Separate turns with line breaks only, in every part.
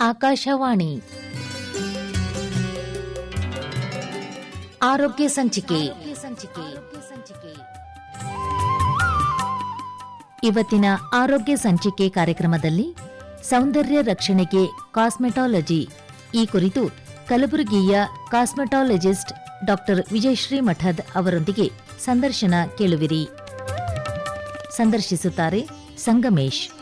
ಆಕಾಶವಾಣಿ. ಆರೋಗ್ಯ ಸಂಚಿಕೆ. ಇವತ್ತಿನ ಆರೋಗ್ಯ ಸಂಚಿಕೆ ಕಾರ್ಯಕ್ರಮದಲ್ಲಿ ಸೌಂದರ್ಯ ರಕ್ಷಣೆಗೆ ಕಾಸ್ಮೆಟಾಲಜಿ. ಈ ಕುರಿತು ಕಲಬುರಗಿಯ ಕಾಸ್ಮೆಟಾಲಜಿಸ್ಟ್ ಡಾಕ್ಟರ್ ವಿಜಯಶ್ರೀ ಮಠದ್ ಅವರೊಂದಿಗೆ ಸಂದರ್ಶನ ಕೇಳುವಿರಿ. ಸಂದರ್ಶಿಸುತ್ತಾರೆ ಸಂಗಮೇಶ್.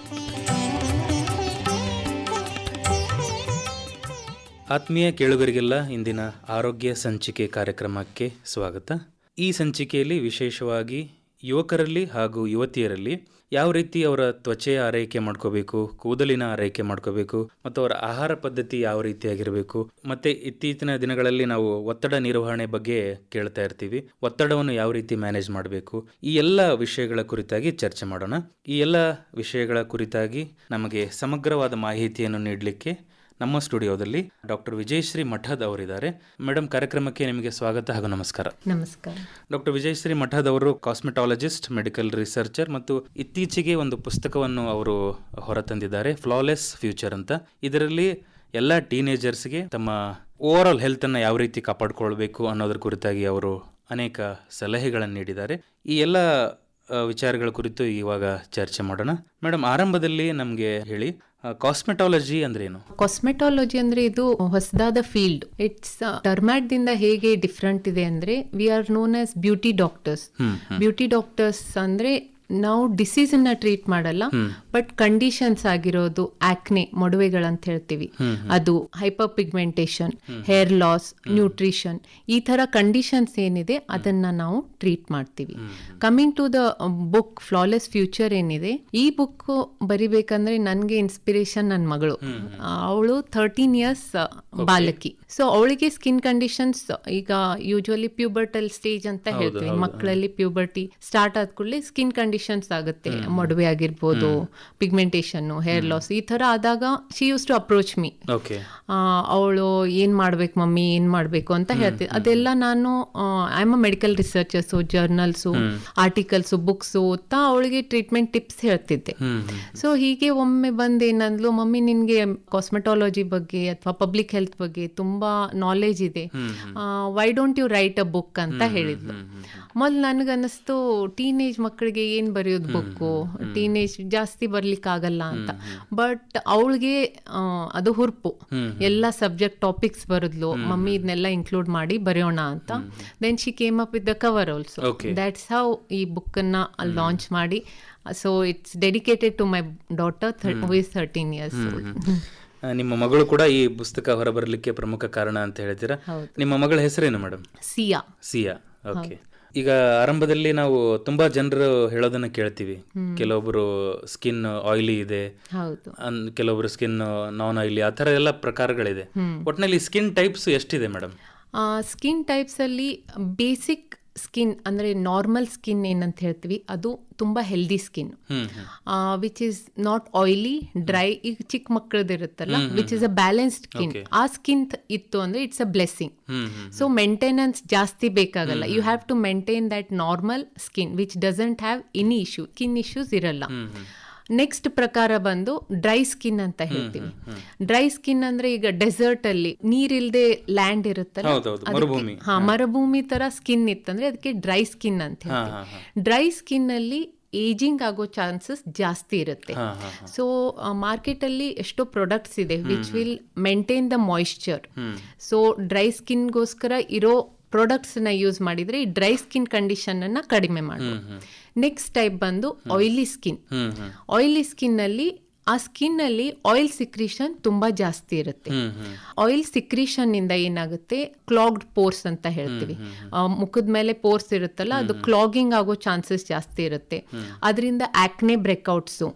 ಆತ್ಮೀಯ ಕೇಳುಗರಿಗೆಲ್ಲ ಇಂದಿನ ಆರೋಗ್ಯ ಸಂಚಿಕೆ ಕಾರ್ಯಕ್ರಮಕ್ಕೆ ಸ್ವಾಗತ. ಈ ಸಂಚಿಕೆಯಲ್ಲಿ ವಿಶೇಷವಾಗಿ ಯುವಕರಲ್ಲಿ ಹಾಗೂ ಯುವತಿಯರಲ್ಲಿ ಯಾವ ರೀತಿ ಅವರ ತ್ವಚೆಯ ಆರೈಕೆ ಮಾಡ್ಕೋಬೇಕು, ಕೂದಲಿನ ಆರೈಕೆ ಮಾಡ್ಕೋಬೇಕು, ಮತ್ತು ಅವರ ಆಹಾರ ಪದ್ಧತಿ ಯಾವ ರೀತಿಯಾಗಿರಬೇಕು, ಮತ್ತೆ ಇತ್ತೀಚಿನ ದಿನಗಳಲ್ಲಿ ನಾವು ಒತ್ತಡ ನಿರ್ವಹಣೆ ಬಗ್ಗೆ ಕೇಳ್ತಾ ಇರ್ತೀವಿ. ಒತ್ತಡವನ್ನು ಯಾವ ರೀತಿ ಮ್ಯಾನೇಜ್ ಮಾಡಬೇಕು, ಈ ಎಲ್ಲ ವಿಷಯಗಳ ಕುರಿತಾಗಿ ಚರ್ಚೆ ಮಾಡೋಣ. ಈ ಎಲ್ಲ ವಿಷಯಗಳ ಕುರಿತಾಗಿ ನಮಗೆ ಸಮಗ್ರವಾದ ಮಾಹಿತಿಯನ್ನು ನೀಡಲಿಕ್ಕೆ ನಮ್ಮ ಸ್ಟುಡಿಯೋದಲ್ಲಿ ಡಾಕ್ಟರ್ ವಿಜಯಶ್ರೀ ಮಠದ್ ಅವರಿದ್ದಾರೆ. ಮೇಡಮ್ ಕಾರ್ಯಕ್ರಮಕ್ಕೆ ನಿಮಗೆ ಸ್ವಾಗತ ಹಾಗೂ ನಮಸ್ಕಾರ.
ನಮಸ್ಕಾರ.
ಡಾಕ್ಟರ್ ವಿಜಯಶ್ರೀ ಮಠದ್ ಅವರು ಕಾಸ್ಮೆಟಾಲಜಿಸ್ಟ್ ಮೆಡಿಕಲ್ ರಿಸರ್ಚರ್ ಮತ್ತು ಇತ್ತೀಚೆಗೆ ಒಂದು ಪುಸ್ತಕವನ್ನು ಅವರು ಹೊರತಂದಿದ್ದಾರೆ ಫ್ಲಾಲೆಸ್ ಫ್ಯೂಚರ್ ಅಂತ. ಇದರಲ್ಲಿ ಎಲ್ಲ ಟೀನೇಜರ್ಸ್ಗೆ ತಮ್ಮ ಓವರ್ ಆಲ್ ಹೆಲ್ತನ್ನು ಯಾವ ರೀತಿ ಕಾಪಾಡಿಕೊಳ್ಬೇಕು ಅನ್ನೋದ್ರ ಕುರಿತಾಗಿ ಅವರು ಅನೇಕ ಸಲಹೆಗಳನ್ನು ನೀಡಿದ್ದಾರೆ. ಈ ಎಲ್ಲ ವಿಚಾರಗಳ ಕುರಿತು ಇವಾಗ ಚರ್ಚೆ ಮಾಡೋಣ. ಮೇಡಮ್ ಆರಂಭದಲ್ಲಿ ನಮಗೆ ಹೇಳಿ ಕಾಸ್ಮೆಟಾಲಜಿ ಅಂದ್ರೆ ಏನು
ಕಾಸ್ಮೆಟಾಲಜಿ ಅಂದ್ರೆ ಇದು ಹೊಸದಾದ ಫೀಲ್ಡ್ ಇಟ್ಸ್ ಟರ್ಮ್ಯಾಟ್ ದಿಂದ ಹೇಗೆ ಡಿಫ್ರೆಂಟ್ ಇದೆ ಅಂದ್ರೆ we are known as beauty doctors beauty doctors ಅಂದ್ರೆ ನಾವು ಡಿಸೀಸ್ ಅನ್ನ ಟ್ರೀಟ್ ಮಾಡಲ್ಲ ಬಟ್ ಕಂಡೀಷನ್ಸ್ ಆಗಿರೋದು ಆಕ್ನೆ ಮೊಡವೆಗಳಂತ ಹೇಳ್ತೀವಿ. ಅದು hyper pigmentation hair loss nutrition ಈ ತರ ಕಂಡೀಷನ್ಸ್ ಏನಿದೆ ಅದನ್ನ ನಾವು ಟ್ರೀಟ್ ಮಾಡ್ತೀವಿ. Coming to the book flawless future ಏನಿದೆ ಈ ಬುಕ್ ಬರಿಬೇಕಂದ್ರೆ ನನ್ಗೆ ಇನ್ಸ್ಪಿರೇಷನ್ ನನ್ನ ಮಗಳು. ಅವಳು ಥರ್ಟೀನ್ ಇಯರ್ಸ್ ಬಾಲಕಿ. ಸೊ ಅವಳಿಗೆ ಸ್ಕಿನ್ ಕಂಡೀಷನ್ಸ್ ಈಗ ಯೂಶುವಲಿ ಪ್ಯೂಬರ್ಟಲ್ ಸ್ಟೇಜ್ ಅಂತ ಹೇಳ್ತೀವಿ. ಮಕ್ಕಳಲ್ಲಿ ಪ್ಯೂಬರ್ಟಿ ಸ್ಟಾರ್ಟ್ ಆದ ಕೂಡಲೇ ಸ್ಕಿನ್ ಕಂಡೀಷನ್ಸ್ ಆಗುತ್ತೆ ಮೊಡವೆ ಆಗಿರ್ಬೋದು ಪಿಗ್ಮೆಂಟೇಷನ್ ಹೇರ್ ಲಾಸ್ ಈ ತರ ಆದಾಗ she used to approach me ಅವಳು ಏನ್ ಮಾಡ್ಬೇಕು ಮಮ್ಮಿ ಏನ್ ಮಾಡ್ಬೇಕು ಅಂತ ಹೇಳ್ತೀನಿ ಅದೆಲ್ಲ ನಾನು I am a medical researchers journals articles books ಓದ್ತಾ ಅವಳಿಗೆ ಟ್ರೀಟ್ಮೆಂಟ್ ಟಿಪ್ಸ್ ಹೇಳ್ತಿದ್ದೆ. ಸೊ ಹೀಗೆ ಒಮ್ಮೆ ಬಂದು ಏನಂದ್ಲು ಮಮ್ಮಿ ನಿನ್ಗೆ ಕಾಸ್ಮೆಟಾಲಜಿ ಬಗ್ಗೆ ಅಥವಾ ಪಬ್ಲಿಕ್ ಹೆಲ್ತ್ ಬಗ್ಗೆ ತುಂಬಾ ನಾಲೆಜ್ ಇದೆ. Why don't you write a book ಅಂತ ಹೇಳಿದ್ಲು. ಮೊದಲು ನನಗನ್ನಿಸ್ತು ಟೀನೇಜ್ ಮಕ್ಕಳಿಗೆ ಏನು ಬರೆಯೋದು ಬುಕ್ಕು ಟೀನೇಜ್ ಜಾಸ್ತಿ ಬರಲಿಕ್ಕಾಗಲ್ಲ ಅಂತ. ಬಟ್ ಅವಳಿಗೆ ಅದು ಹುರ್ಪು. ಎಲ್ಲ ಸಬ್ಜೆಕ್ಟ್ ಟಾಪಿಕ್ಸ್ ಬರದ್ಲು. ಮಮ್ಮಿ ಇದನ್ನೆಲ್ಲ ಇನ್ಕ್ಲೂಡ್ ಮಾಡಿ ಬರೆಯೋಣ ಅಂತ. Then she came up with the cover also. That's how ಈ ಬುಕ್ಕನ್ನ ಲಾಂಚ್ ಮಾಡಿ. So it's dedicated to my daughter with thirteen years
ನಿಮ್ಮ ಮಗಳು ಕೂಡ ಈ ಪುಸ್ತಕ ಹೊರಬರಲಿಕ್ಕೆ ಪ್ರಮುಖ ಕಾರಣ ಅಂತ ಹೇಳ್ತೀರಾ? ನಿಮ್ಮ ಮಗಳ ಹೆಸರೇನು ಮೇಡಮ್
ಸಿಯಾ.
ಸಿಯಾ. ಓಕೆ ಈಗ ಆರಂಭದಲ್ಲಿ ನಾವು ತುಂಬಾ ಜನರು ಹೇಳೋದನ್ನ ಕೇಳ್ತೀವಿ. ಕೆಲವೊಬ್ರು ಸ್ಕಿನ್ ಆಯಿಲಿ ಇದೆ. ಕೆಲವೊಬ್ರು ಸ್ಕಿನ್ ನಾನ್ ಆಯಿಲಿ ಆ ತರ ಎಲ್ಲ ಪ್ರಕಾರಗಳಿದೆ. ಒಟ್ಟಿನಲ್ಲಿ ಸ್ಕಿನ್ ಟೈಪ್ಸ್ ಎಷ್ಟಿದೆ ಮೇಡಮ್
ಸ್ಕಿನ್ ಟೈಪ್ಸ್ ಅಲ್ಲಿ ಬೇಸಿಕ್ ಸ್ಕಿನ್ ಅಂದ್ರೆ ನಾರ್ಮಲ್ ಸ್ಕಿನ್ ಏನಂತ ಹೇಳ್ತೀವಿ ಅದು ತುಂಬಾ healthy skin which is not oily dry ಈಗ ಚಿಕ್ಕ ಮಕ್ಕಳದ್ದು ಇರುತ್ತಲ್ಲ which is a balanced skin ಆ ಸ್ಕಿನ್ ಇತ್ತು ಅಂದ್ರೆ it's a blessing so maintenance ಜಾಸ್ತಿ ಬೇಕಾಗಲ್ಲ. You have to maintain that normal skin which doesn't have any issue skin issues ಇರಲ್ಲ. ನೆಕ್ಸ್ಟ್ ಪ್ರಕಾರ ಬಂದು ಡ್ರೈ ಸ್ಕಿನ್ ಅಂತ ಹೇಳ್ತೀವಿ. ಡ್ರೈ ಸ್ಕಿನ್ ಅಂದ್ರೆ ಈಗ ಡೆಸರ್ಟ್ ಅಲ್ಲಿ ನೀರಿಲ್ದೆ ಲ್ಯಾಂಡ್ ಇರುತ್ತಲ್ಲ ಅದಕ್ಕೆ-. ಹಾ ಮರುಭೂಮಿ ತರ ಸ್ಕಿನ್ ಇತ್ತಂದ್ರೆ ಅದಕ್ಕೆ ಡ್ರೈ ಸ್ಕಿನ್ ಅಂತ ಹೇಳ್ತೀವಿ. ಡ್ರೈ ಸ್ಕಿನ್ ಅಲ್ಲಿ ಏಜಿಂಗ್ ಆಗೋ ಚಾನ್ಸಸ್ ಜಾಸ್ತಿ ಇರುತ್ತೆ. ಸೊ ಮಾರ್ಕೆಟ್ ಅಲ್ಲಿ ಎಷ್ಟೋ ಪ್ರಾಡಕ್ಟ್ಸ್ ಇದೆ which will maintain the moisture so dry ಸ್ಕಿನ್ಗೋಸ್ಕರ ಇರೋ ಪ್ರಾಡಕ್ಟ್ಸ್ನ ಯೂಸ್ ಮಾಡಿದ್ರೆ ಈ ಡ್ರೈ ಸ್ಕಿನ್ ಕಂಡೀಷನ್ ಅನ್ನ ಕಡಿಮೆ ಮಾಡ್ಬೋದು. ನೆಕ್ಸ್ಟ್ ಟೈಪ್ ಬಂದು ಆಯಿಲಿ ಸ್ಕಿನ್ ಆಯಿಲಿ ಸ್ಕಿನ್ ಅಲ್ಲಿ ಆ ಸ್ಕಿನ್ನಲ್ಲಿ ಆಯಿಲ್ ಸಿಕ್ರಿಷನ್ ತುಂಬಾ ಜಾಸ್ತಿ ಇರುತ್ತೆ. ಆಯಿಲ್ ಸಿಕ್ರಿಷನ್ ಇಂದ ಏನಾಗುತ್ತೆ? ಕ್ಲಾಗ್ಡ್ ಪೋರ್ಸ್ ಅಂತ ಹೇಳ್ತೀವಿ. ಮುಖದ ಮೇಲೆ ಪೋರ್ಸ್ ಇರುತ್ತಲ್ಲ ಅದು ಕ್ಲಾಗಿಂಗ್ ಆಗೋ ಚಾನ್ಸಸ್ ಜಾಸ್ತಿ ಇರುತ್ತೆ. ಅದರಿಂದ ಆಕ್ನೆ ಬ್ರೇಕ್ಔಟ್ಸು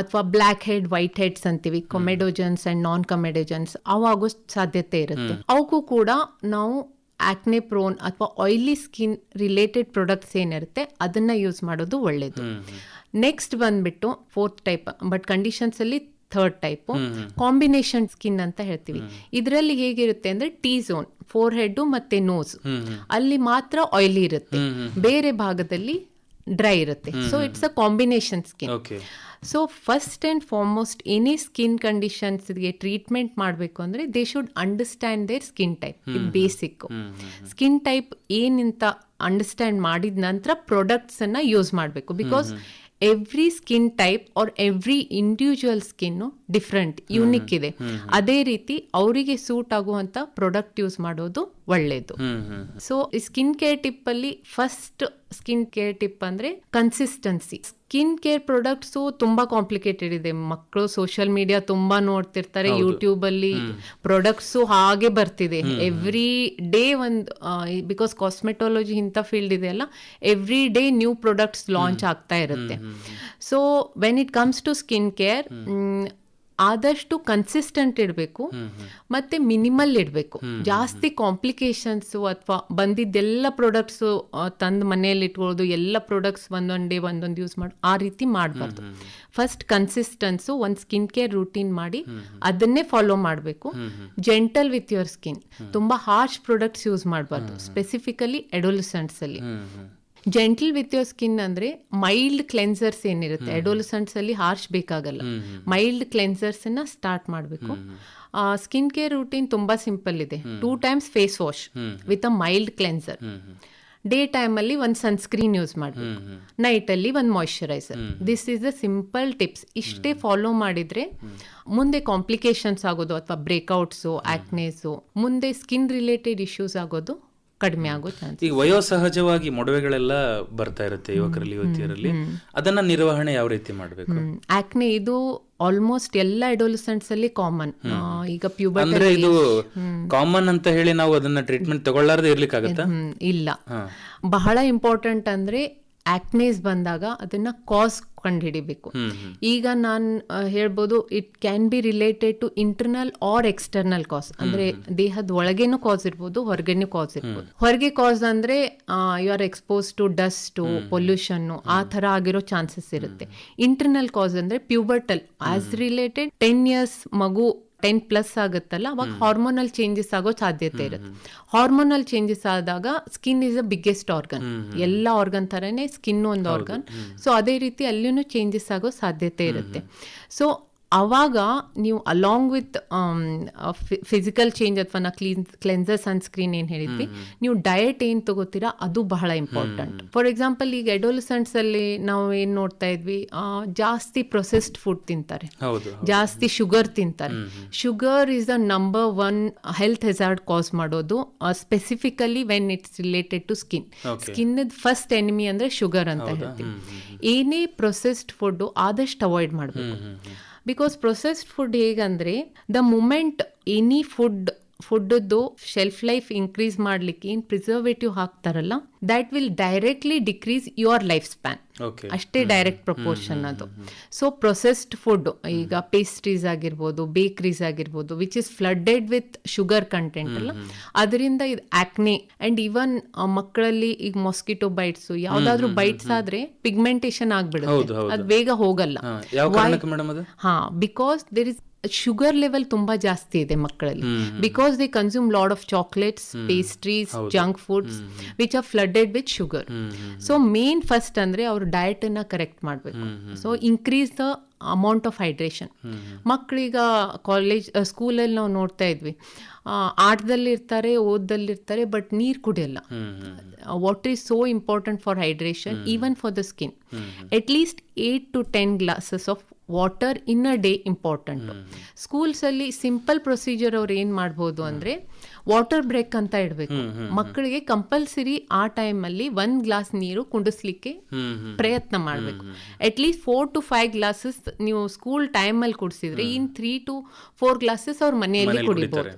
ಅಥವಾ ಬ್ಲ್ಯಾಕ್ ಹೆಡ್ ವೈಟ್ ಹೆಡ್ಸ್ ಅಂತೀವಿ ಕೊಮೆಡೋಜನ್ಸ್ ಅಂಡ್ ನಾನ್ ಕೊಮೆಡೋಜನ್ಸ್ ಅವಾಗೋ ಸಾಧ್ಯತೆ ಇರುತ್ತೆ. ಅವಕ್ಕೂ ಕೂಡ ನಾವು ಆಕ್ನೆ ಪ್ರೋನ್ ಅಥವಾ ಆಯಿಲಿ ಸ್ಕಿನ್ ರಿಲೇಟೆಡ್ ಪ್ರಾಡಕ್ಟ್ಸ್ ಏನಿರುತ್ತೆ ಅದನ್ನ ಯೂಸ್ ಮಾಡೋದು ಒಳ್ಳೇದು. ನೆಕ್ಸ್ಟ್ ಬಂದ್ಬಿಟ್ಟು ಫೋರ್ತ್ ಟೈಪ್ ಬಟ್ ಕಂಡೀಷನ್ಸ್ ಅಲ್ಲಿ ಥರ್ಡ್ ಟೈಪ್ ಕಾಂಬಿನೇಷನ್ ಸ್ಕಿನ್ ಅಂತ ಹೇಳ್ತೀವಿ. ಇದರಲ್ಲಿ ಹೇಗಿರುತ್ತೆ ಅಂದ್ರೆ ಟಿ ಝೋನ್ ಫೋರ್ ಹೆಡ್ ಮತ್ತೆ ನೋಸ್ ಅಲ್ಲಿ ಮಾತ್ರ ಆಯಿಲಿ ಇರುತ್ತೆ. ಬೇರೆ ಭಾಗದಲ್ಲಿ ಡ್ರೈ ಇರುತ್ತೆ. So it's a combination skin so first and foremost any skin ಕಂಡೀಷನ್ಸ್ಗೆ treatment ಮಾಡಬೇಕು ಅಂದರೆ they should understand their skin type ಇದು ಬೇಸಿಕ್ ಸ್ಕಿನ್ ಟೈಪ್ ಏನಿಂತ ಅಂಡರ್ಸ್ಟ್ಯಾಂಡ್ ಮಾಡಿದ ನಂತರ ಪ್ರಾಡಕ್ಟ್ಸನ್ನು ಯೂಸ್ ಮಾಡಬೇಕು. Because every skin type are every individual skin different unique ಇದೆ. ಅದೇ ರೀತಿ ಅವರಿಗೆ ಸೂಟ್ ಆಗುವಂಥ ಪ್ರಾಡಕ್ಟ್ ಯೂಸ್ ಮಾಡೋದು ಒಳ್ಳೆಯದು
ಸೊ ಈ
ಸೊ ಸ್ಕಿನ್ ಕೇರ್ ಟಿಪ್ಪಲ್ಲಿ ಫಸ್ಟ್ ಸ್ಕಿನ್ ಕೇರ್ ಟಿಪ್ ಅಂದ್ರೆ ಕನ್ಸಿಸ್ಟೆನ್ಸಿ ಸ್ಕಿನ್ ಕೇರ್ ಪ್ರಾಡಕ್ಟ್ಸು ತುಂಬಾ ಕಾಂಪ್ಲಿಕೇಟೆಡ್ ಇದೆ. ಮಕ್ಕಳು ಸೋಷಿಯಲ್ ಮೀಡಿಯಾ ತುಂಬಾ ನೋಡ್ತಿರ್ತಾರೆ ಯೂಟ್ಯೂಬಲ್ಲಿ ಪ್ರಾಡಕ್ಟ್ಸು ಹಾಗೆ ಬರ್ತಿದೆ. ಎವ್ರಿ ಡೇ ಒಂದು ಬಿಕಾಸ್ ಕಾಸ್ಮೆಟಾಲಜಿ ಇಂಥ ಫೀಲ್ಡ್ ಇದೆ ಅಲ್ಲ every day new products launch ಆಗ್ತಾ ಇರುತ್ತೆ. So when it comes to skin care ಆದಷ್ಟು ಕನ್ಸಿಸ್ಟೆಂಟ್ ಇಡಬೇಕು. ಮತ್ತೆ ಮಿನಿಮಲ್ ಇಡಬೇಕು. ಜಾಸ್ತಿ ಕಾಂಪ್ಲಿಕೇಶನ್ಸು ಅಥವಾ ಬಂದಿದ್ದೆಲ್ಲ ಪ್ರಾಡಕ್ಟ್ಸು ತಂದು ಮನೆಯಲ್ಲಿ ಇಟ್ಕೊಳ್ಳೋದು ಎಲ್ಲ ಪ್ರಾಡಕ್ಟ್ಸ್ ಒಂದೊಂದು ಡೇ ಒಂದೊಂದು ಯೂಸ್ ಮಾಡಿ, ಆ ರೀತಿ ಮಾಡಬಾರ್ದು. ಫಸ್ಟ್ ಕನ್ಸಿಸ್ಟೆನ್ಸು ಒಂದು ಸ್ಕಿನ್ ಕೇರ್ ರೂಟೀನ್ ಮಾಡಿ ಅದನ್ನೇ ಫಾಲೋ ಮಾಡಬೇಕು. ಜೆಂಟಲ್ ವಿತ್ ಯುವರ್ ಸ್ಕಿನ್ ತುಂಬ ಹಾರ್ಶ್ ಪ್ರಾಡಕ್ಟ್ಸ್ ಯೂಸ್ ಮಾಡಬಾರ್ದು. ಸ್ಪೆಸಿಫಿಕಲಿ ಅಲ್ಲಿ. ಜೆಂಟಲ್ ವಿತ್ ಯೋರ್ ಸ್ಕಿನ್ ಅಂದ್ರೆ ಮೈಲ್ಡ್ ಕ್ಲೆನ್ಸರ್ಸ್ ಏನಿರುತ್ತೆ? ಅಡೋಲಸೆಂಟ್ಸ್ ಅಲ್ಲಿ ಹಾರ್ಶ್ ಬೇಕಾಗಲ್ಲ. ಮೈಲ್ಡ್ ಕ್ಲೆನ್ಸರ್ಸ್ ಅನ್ನ ಸ್ಟಾರ್ಟ್ ಮಾಡಬೇಕು. ಸ್ಕಿನ್ ಕೇರ್ ರೂಟೀನ್ ತುಂಬಾ ಸಿಂಪಲ್ ಇದೆ. Two times face wash with a mild cleanser day ಟೈಮಲ್ಲಿ ಒಂದು ಸನ್ಸ್ಕ್ರೀನ್ ಯೂಸ್ ಮಾಡಬೇಕು. ನೈಟಲ್ಲಿ ಒಂದು moisturiser this is the simple tips ಇಷ್ಟೇ ಫಾಲೋ ಮಾಡಿದ್ರೆ ಮುಂದೆ ಕಾಂಪ್ಲಿಕೇಶನ್ಸ್ ಆಗೋದು ಅಥವಾ ಬ್ರೇಕ್ಔಟ್ಸು ಆಕ್ನೇಸು ಮುಂದೆ ಸ್ಕಿನ್ ರಿಲೇಟೆಡ್ ಇಶ್ಯೂಸ್ ಆಗೋದು ಕಡಿಮೆ ಆಗೋ ಚಾನ್ಸ್
ಈಗ ವಯೋಸಹಜವಾಗಿ ಮೊಡವೆಗಳೆಲ್ಲ ಬರ್ತಾ ಇರುತ್ತೆ ಯುವಕರಲ್ಲಿ ಯುವತಿಯರಲ್ಲಿ. ಅದನ್ನ ನಿರ್ವಹಣೆ ಯಾವ ರೀತಿ ಮಾಡಬೇಕು?
ಆಕ್ನೆ ಇದು ಆಲ್ಮೋಸ್ಟ್ ಎಲ್ಲ ಅಡೋಲಿಸೆಂಟ್ಸ್ ಅಲ್ಲಿ ಕಾಮನ್. ಈಗ ಪ್ಯೂಬರ್
ಅಂದ್ರೆ ಇದು ಕಾಮನ್ ಅಂತ ಹೇಳಿ ನಾವು ಅದನ್ನ ಟ್ರೀಟ್ಮೆಂಟ್ ತಗೊಳ್ಳಾರ್ದೆ ಇರ್ಲಿಕ್ಕಾಗತ್ತಾ?
ಇಲ್ಲ. ಬಹಳ ಇಂಪಾರ್ಟೆಂಟ್ ಅಂದ್ರೆ ಆಕ್ನೇಸ್ ಬಂದಾಗ ಅದನ್ನ ಕಾಸ್ ಕಂಡುಹಿಡಿಬೇಕು ಈಗ ನಾನು ಹೇಳ್ಬೋದು it can be related to internal or external cause ಅಂದ್ರೆ ದೇಹದ ಒಳಗೇನು ಕಾಸ್ ಇರ್ಬೋದು ಹೊರಗೇನು ಕಾಸ್ ಇರ್ಬೋದು. ಹೊರಗೆ ಕಾಸ್ ಅಂದ್ರೆ you are expose to dust pollution ಆ ತರ ಆಗಿರೋ ಚಾನ್ಸಸ್ ಇರುತ್ತೆ. ಇಂಟರ್ನಲ್ ಕಾಸ್ ಅಂದ್ರೆ pubertal as related ten years ಮಗು ಟೆನ್ ಪ್ಲಸ್ ಆಗುತ್ತಲ್ಲ ಅವಾಗ ಹಾರ್ಮೋನಲ್ ಚೇಂಜಸ್ ಆಗೋ ಸಾಧ್ಯತೆ ಇರುತ್ತೆ. ಹಾರ್ಮೋನಲ್ ಚೇಂಜಸ್ ಆದಾಗ skin is a biggest organ ಎಲ್ಲ ಆರ್ಗನ್ ಥರನೇ ಸ್ಕಿನ್ ಒಂದು ಆರ್ಗನ್ ಸೊ ಅದೇ ರೀತಿ ಅಲ್ಲಿನೂ ಚೇಂಜಸ್ ಆಗೋ ಸಾಧ್ಯತೆ ಇರುತ್ತೆ. ಸೊ ಅವಾಗ ನೀವು ಅಲಾಂಗ್ ವಿತ್ ಫಿಸಿಕಲ್ ಚೇಂಜ್ ಅಥವಾ ನಾ ಕ್ಲೀನ್ ಕ್ಲೆನ್ಸರ್ ಸನ್ಸ್ಕ್ರೀನ್ ಏನು ಹೇಳಿದ್ವಿ ನೀವು ಡಯಟ್ ಏನು ತಗೋತೀರಾ ಅದು ಬಹಳ ಇಂಪಾರ್ಟೆಂಟ್ ಫಾರ್ ಎಕ್ಸಾಂಪಲ್ ಈಗ ಎಡೋಲಸೆಂಟ್ಸಲ್ಲಿ ನಾವು ಏನು ನೋಡ್ತಾ ಇದ್ವಿ ಜಾಸ್ತಿ ಪ್ರೊಸೆಸ್ಡ್ ಫುಡ್ ತಿಂತಾರೆ. ಜಾಸ್ತಿ ಶುಗರ್ ತಿಂತಾರೆ. Sugar is the number one health hazard cause ಮಾಡೋದು specifically when it's related to skin skin first enemy ಅಂದ್ರೆ ಶುಗರ್ ಅಂತ ಹೇಳ್ತೀವಿ. ಏನೇ ಪ್ರೊಸೆಸ್ಡ್ ಫುಡ್ ಆದಷ್ಟು ಅವಾಯ್ಡ್ ಮಾಡಬೇಕು. ಬಿಕಾಸ್ ಪ್ರೊಸೆಸ್ಡ್ ಫುಡ್ ಹೇಗಂದ್ರೆ ದ ಮೂಮೆಂಟ್ ಎನಿ ಫುಡ್ ಫುಡ್ದು ಶೆಲ್ಫ್ ಲೈಫ್ ಇನ್ಕ್ರೀಸ್ ಮಾಡ್ಲಿಕ್ಕೆ ಏನು ಪ್ರಿಸರ್ವೇಟಿವ್ ಹಾಕ್ತಾರಲ್ಲ that will directly decrease your life span ಅಷ್ಟೇ ಡೈರೆಕ್ಟ್ ಪ್ರಪೋರ್ಷನ್ ಅದು. ಸೊ ಪ್ರೊಸೆಸ್ಡ್ ಫುಡ್ ಈಗ ಪೇಸ್ಟ್ರೀಸ್ ಆಗಿರ್ಬೋದು ಬೇಕ್ರೀಸ್ ಆಗಿರ್ಬೋದು which is flooded with sugar content ಅಲ್ಲ ಅದರಿಂದ ಇದು ಆಕ್ನೆ ಅಂಡ್ ಈವನ್ ಮಕ್ಕಳಲ್ಲಿ ಈಗ ಮೊಸ್ಕಿಟೋ ಬೈಟ್ಸ್ ಯಾವ್ದಾದ್ರು ಬೈಟ್ಸ್ ಆದ್ರೆ ಪಿಗ್ಮೆಂಟೇಶನ್ ಆಗ್ಬಿಡುತ್ತೆ. ಅದು ಬೇಗ ಹೋಗಲ್ಲ.
ಹಾ,
because there is sugar level ತುಂಬಾ ಜಾಸ್ತಿ ಇದೆ ಮಕ್ಕಳಲ್ಲಿ. Because they consume lot of chocolates pastries junk foods which are flooded with sugar so main first ಅಂದ್ರೆ ಅವ್ರ ಡಯಟ್ ಅನ್ನ ಕರೆಕ್ಟ್ ಮಾಡಬೇಕು. So increase the amount of hydration ಮಕ್ಕಳೀಗ college ಸ್ಕೂಲಲ್ಲಿ ನಾವು ನೋಡ್ತಾ ಇದ್ವಿ. ಆಟದಲ್ಲಿರ್ತಾರೆ ಓದಲ್ಲಿರ್ತಾರೆ ಬಟ್ ನೀರು ಕುಡಿಯಲ್ಲ. What is so important for hydration even for the skin at least eight to ten glasses of water in a day important ಸ್ಕೂಲ್ಸಲ್ಲಿ simple procedure ಅವ್ರು ಏನು ಮಾಡ್ಬೋದು ಅಂದರೆ ವಾಟರ್ ಬ್ರೇಕ್ ಅಂತ ಇಡಬೇಕು. ಮಕ್ಕಳಿಗೆ ಕಂಪಲ್ಸರಿ ಆ ಟೈಮ್ ಅಲ್ಲಿ ಒಂದು ಗ್ಲಾಸ್ ನೀರು ಕುಂಡಿಸ್ಲಿಕ್ಕೆ ಪ್ರಯತ್ನ ಮಾಡಬೇಕು. At least four to five glasses ನೀವು ಸ್ಕೂಲ್ ಟೈಮಲ್ಲಿ ಕುಡಿಸಿದ್ರೆ in three to four glasses ಅವ್ರ ಮನೆಯಲ್ಲಿ ಕುಡಿಬಹುದು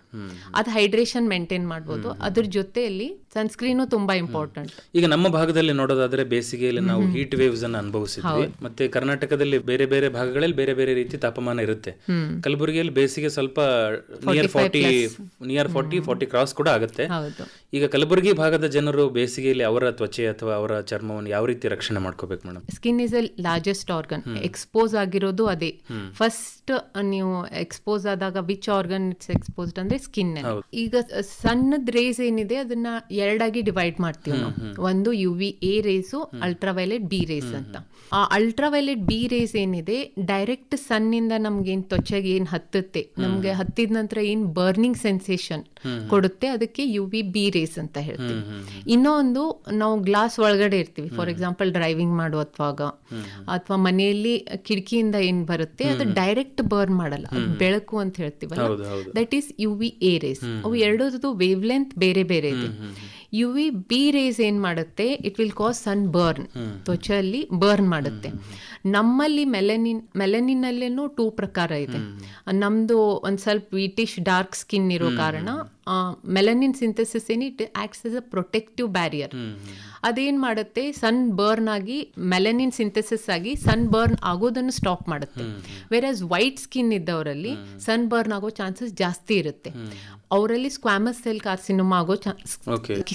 ಅದು ಹೈಡ್ರೇಷನ್ ಮೇಂಟೈನ್ ಮಾಡ್ಬೋದು. ಅದ್ರ ಜೊತೆಯಲ್ಲಿ ಸನ್ಸ್ಕ್ರೀನು ತುಂಬಾ ಇಂಪಾರ್ಟೆಂಟ್
ಈಗ ನಮ್ಮ ಭಾಗದಲ್ಲಿ ನೋಡೋದಾದ್ರೆ ಬೇಸಿಗೆಯಲ್ಲಿ ನಾವು ಹೀಟ್ ವೇವ್ಸ್ ಅನ್ನು ಅನುಭವಿಸಿದ್ವಿ. ಮತ್ತೆ ಕರ್ನಾಟಕದಲ್ಲಿ ಬೇರೆ ಬೇರೆ ಭಾಗಗಳಲ್ಲಿ ಬೇರೆ ಬೇರೆ ರೀತಿ ತಾಪಮಾನ ಇರುತ್ತೆ. ಕಲಬುರಗಿಯಲ್ಲಿ ಬೇಸಿಗೆ ಸ್ವಲ್ಪ near forty near forty forty cross ಕೂಡ ಆಗುತ್ತೆ. ಈಗ ಕಲಬುರಗಿ ಭಾಗದ ಜನರು ಬೇಸಿಗೆಯಲ್ಲಿ ಅವರ ತ್ವಚೆ ಅಥವಾ ಅವರ ಚರ್ಮವನ್ನು ಯಾವ ರೀತಿ ರಕ್ಷಣೆ ಮಾಡ್ಕೋಬೇಕು madam?
Skin is a largest organ expose ಆಗಿರೋದು ಅದೇ. ಫಸ್ಟ್ ನೀವು ಎಕ್ಸ್ಪೋಸ್ ಆದಾಗ ವಿಚ್ ಆರ್ಗನ್ ಇಟ್ಸ್ ಎಕ್ಸ್ಪೋಸ್ಡ್ ಅಂದ್ರೆ ಸ್ಕಿನ್ ಈಗ ಸಣ್ಣದ ರೇಸ್ ಏನಿದೆ ಅದನ್ನ ಎರಡಾಗಿ ಡಿವೈಡ್ ಮಾಡ್ತೀವಿ ನಾವು. ಒಂದು U V A rays ultraviolet B rays ಅಂತ. ಆ ಅಲ್ಟ್ರಾವೈಲೆಟ್ ಬಿ ರೇಸ್ ಏನಿದೆ ಡೈರೆಕ್ಟ್ ಸನ್ನಿಂದ ನಮ್ಗೆ ಏನ್ ತ್ವಚೆಗೆ ಏನ್ ಹತ್ತುತ್ತೆ ನಮ್ಗೆ ಹತ್ತಿದ ನಂತರ ಏನ್ ಬರ್ನಿಂಗ್ ಸೆನ್ಸೇಷನ್ ಕೊಡುತ್ತೆ ಅದಕ್ಕೆ ಯು ವಿ ಬಿ ರೇಸ್ ಅಂತ ಹೇಳ್ತೀವಿ. ಇನ್ನೊಂದು ನಾವು ಗ್ಲಾಸ್ ಒಳಗಡೆ ಇರ್ತೀವಿ. ಫಾರ್ ಎಕ್ಸಾಂಪಲ್ ಡ್ರೈವಿಂಗ್ ಮಾಡುವ ಅಥವಾ ಮನೆಯಲ್ಲಿ ಕಿಟಕಿಯಿಂದ ಏನ್ ಬರುತ್ತೆ ಅದು ಡೈರೆಕ್ಟ್ ಬರ್ನ್ ಮಾಡಲ್ಲ. ಬೆಳಕು ಅಂತ ಹೇಳ್ತೀವಲ್ಲ? That is U V A rays ಅವು ಎರಡರದ್ದು ವೇವ್ ಲೆಂತ್ ಬೇರೆ ಬೇರೆ ಇದೆ. ಯು ವಿ ಬಿ ರೇಸ್ ಏನ್ ಮಾಡುತ್ತೆ? It will cause sunburn ತ್ವಚೆಯಲ್ಲಿ ಬರ್ನ್ ಮಾಡುತ್ತೆ. ನಮ್ಮಲ್ಲಿ ಮೆಲನಿನ್ ಮೆಲನಿನ್ ಅಲ್ಲೇನು ಟೂ ಪ್ರಕಾರ ಇದೆ. ನಮ್ದು ಒಂದ್ ಸ್ವಲ್ಪ ವೀಟಿಶ್ ಡಾರ್ಕ್ ಸ್ಕಿನ್ ಇರೋ ಕಾರಣ ಮೆಲನಿನ್ ಸಿಂಥೆಸಿಸ್ ಏನು it acts as a protective barrier ಅದೇನ್ ಮಾಡುತ್ತೆ? ಸನ್ ಬರ್ನ್ ಆಗಿ ಮೆಲನಿನ್ ಸಿಂಥೆಸಿಸ್ ಆಗಿ ಸನ್ ಬರ್ನ್ ಆಗೋದನ್ನು ಸ್ಟಾಪ್ ಮಾಡುತ್ತೆ. ವೆರಸ್ ವೈಟ್ ಸ್ಕಿನ್ ಇದ್ದವರಲ್ಲಿ ಸನ್ ಬರ್ನ್ ಆಗೋ ಚಾನ್ಸಸ್ ಜಾಸ್ತಿ ಇರುತ್ತೆ. ಅವರಲ್ಲಿ ಸ್ಕ್ವಾಮಸ್ ಸೆಲ್ ಕಾರ್ಸಿನೋಮಾ ಆಗೋ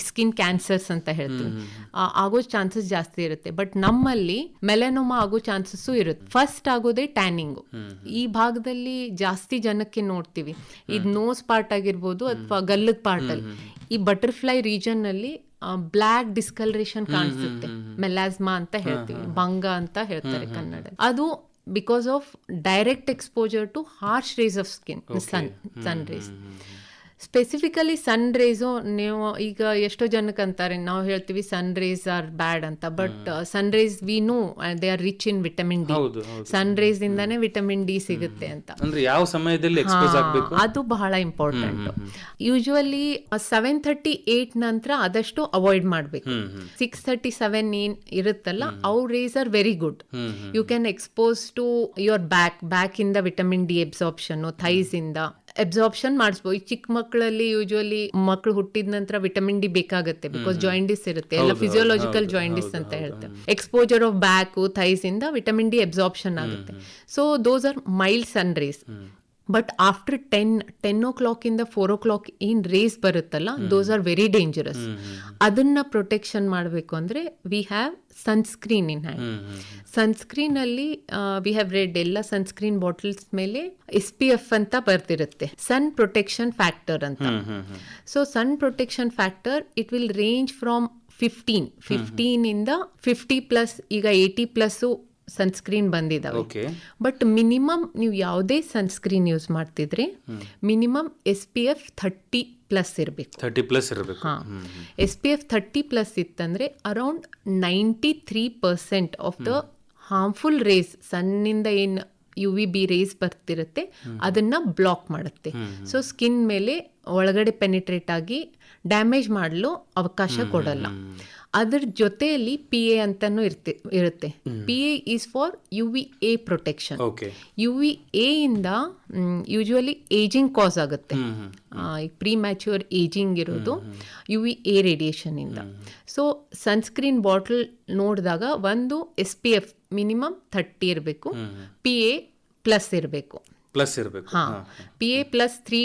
ಸ್ಕಿನ್ ಕ್ಯಾನ್ಸರ್ಸ್ ಅಂತ ಹೇಳ್ತೀವಿ. ಆಗೋ ಚಾನ್ಸಸ್ ಜಾಸ್ತಿ ಇರುತ್ತೆ. ಬಟ್ ನಮ್ಮಲ್ಲಿ ಮೆಲನೋಮಾ ಆಗೋ ಚಾನ್ಸಸ್ಸು ಇರುತ್ತೆ. ಫಸ್ಟ್ ಆಗೋದೇ ಟ್ಯಾನಿಂಗು. ಈ ಭಾಗದಲ್ಲಿ ಜಾಸ್ತಿ ಜನಕ್ಕೆ ನೋಡ್ತೀವಿ. ಇದು ನೋಸ್ ಪಾರ್ಟ್ ಆಗಿರ್ಬೋದು ಅಥವಾ ಗಲ್ಲದ ಪಾರ್ಟ್ ಅಲ್ಲಿ ಈ ಬಟರ್ಫ್ಲೈ ರೀಜನ್ ಅಲ್ಲಿ ಬ್ಲ್ಯಾಕ್ ಡಿಸ್ಕಲರೇಷನ್ ಕಾಣಿಸುತ್ತೆ. ಮೆಲಾಸ್ಮಾ ಅಂತ ಹೇಳ್ತೀವಿ ಬಂಗ ಅಂತ ಹೇಳ್ತಾರೆ ಕನ್ನಡ. ಅದು because of direct exposure to harsh rays of skin sun sun rays specifically sun rays ನೀವು ಈಗ ಎಷ್ಟೋ ಜನಕ್ಕೆ ಅಂತಾರೆ ನಾವು ಹೇಳ್ತೀವಿ ಸನ್ ರೈಸ್ ಆರ್ ಬ್ಯಾಡ್ ಅಂತ but sun rays we know they are rich in vitamin D sun rays ಇಂದಾನೇ vitamin D ಸಿಗುತ್ತೆ ಅಂತ.
ಅಂದ್ರೆ ಯಾವ ಸಮಯದಲ್ಲಿ
ಅದು ಬಹಳ important usually seven thirty eight ನಂತರ ಆದಷ್ಟು ಅವಾಯ್ಡ್ ಮಾಡಬೇಕು. ಸಿಕ್ಸ್ ಥರ್ಟಿ ಸೆವೆನ್ ಏನ್ ಇರುತ್ತಲ್ಲ ಅವ್ರ rays are very good you can expose to your back back ಇಂದ ವಿಟಮಿನ್ ಡಿ ಎಬ್ಸಾರ್ಪ್ಷನ್ ಥೈಸ್ ಇಂದ. ಎಬ್ಸಾರ್ಪ್ಷನ್ ಮಾಡಿಸ್ಬೋದು. ಈ ಚಿಕ್ಕ ಮಕ್ಕಳಲ್ಲಿ ಯೂಶುವಲಿ ಮಕ್ಕಳು ಹುಟ್ಟಿದ ನಂತರ ವಿಟಮಿನ್ ಡಿ ಬೇಕಾಗುತ್ತೆ ಬಿಕಾಸ್ ಜಾಯಿಂಡಿಸ್ ಇರುತ್ತೆ. ಎಲ್ಲ ಫಿಸಿಯೋಲಾಜಿಕಲ್ ಜಾಯಿಂಡಿಸ್ ಅಂತ ಹೇಳ್ತಾರೆ. ಎಕ್ಸ್ಪೋಜರ್ ಆಫ್ ಬ್ಯಾಕ್ ಥೈಸ್ ಇಂದ ವಿಟಮಿನ್ ಡಿ ಅಬ್ಸಾರ್ಪ್ಷನ್ ಆಗುತ್ತೆ. So those are mild sun rays but after ten ten o'clock ಇಂದ ಫೋರ್ ಓ ಕ್ಲಾಕ್ ಏನ್ ರೇಸ್ ಬರುತ್ತಲ್ಲ ದೋಸ್ ಆರ್ ವೆರಿ ಡೇಂಜರಸ್ ಅದನ್ನ ಪ್ರೊಟೆಕ್ಷನ್ ಮಾಡಬೇಕು ಅಂದ್ರೆ we have sunscreen in hand sunscreen ಅಲ್ಲಿ we have read ಎಲ್ಲ sunscreen bottles ಮೇಲೆ S P F ಅಂತ ಬರ್ತಿರುತ್ತೆ ಸನ್ ಪ್ರೊಟೆಕ್ಷನ್ ಫ್ಯಾಕ್ಟರ್ ಅಂತ. So sun protection factor it will range from fifteen fifteen ಇಂದ ಫಿಫ್ಟಿ ಪ್ಲಸ್ ಈಗ ಏಯ್ಟಿ ಪ್ಲಸ್ಸು ಸನ್ಸ್ಕ್ರೀನ್ ಬಂದಿದ್ದಾವೆ but minimum ನೀವು ಯಾವುದೇ ಸನ್ಸ್ಕ್ರೀನ್ ಯೂಸ್ ಮಾಡ್ತಿದ್ರೆ minimum S P F thirty plus ಇರಬೇಕು.
ಥರ್ಟಿ ಪ್ಲಸ್ ಇರಬೇಕು.
ಹಾಂ. S P F thirty plus ಇತ್ತಂದ್ರೆ around ninety three percent of the harmful rays ಸಣ್ಣಿಂದ ಏನು ಯು ವಿ ಬಿ ರೇಸ್ ಬರ್ತಿರುತ್ತೆ ಅದನ್ನ ಬ್ಲಾಕ್ ಮಾಡುತ್ತೆ. ಸೊ ಸ್ಕಿನ್ ಮೇಲೆ ಒಳಗಡೆ ಪೆನಿಟ್ರೇಟ್ ಆಗಿ ಡ್ಯಾಮೇಜ್ ಮಾಡಲು ಅವಕಾಶ ಕೊಡಲ್ಲ. ಅದ್ರ ಜೊತೆಯಲ್ಲಿ ಪಿ ಎ ಅಂತಾನು ಇರ್ತಿ ಇರುತ್ತೆ. P A is for U V A protection U V A ಇಂದ ಯೂಶುವಲಿ ಏಜಿಂಗ್ ಕಾಸ್ ಆಗುತ್ತೆ. ಪ್ರೀ ಮ್ಯಾಚ್ಯೂರ್ ಏಜಿಂಗ್ ಇರೋದು ಯು ವಿ ಎ ರೇಡಿಯೇಷನ್ ಇಂದ. ಸೊ ಸನ್ಸ್ಕ್ರೀನ್ ಬಾಟಲ್ ನೋಡಿದಾಗ ಒಂದು S P F minimum thirty ಇರಬೇಕು. ಪಿ ಎ ಪ್ಲಸ್ ಇರಬೇಕು.
Plus ಇರಬೇಕು.
ಹಾ. ಪಿ ಎ ಪ್ಲಸ್ ತ್ರೀ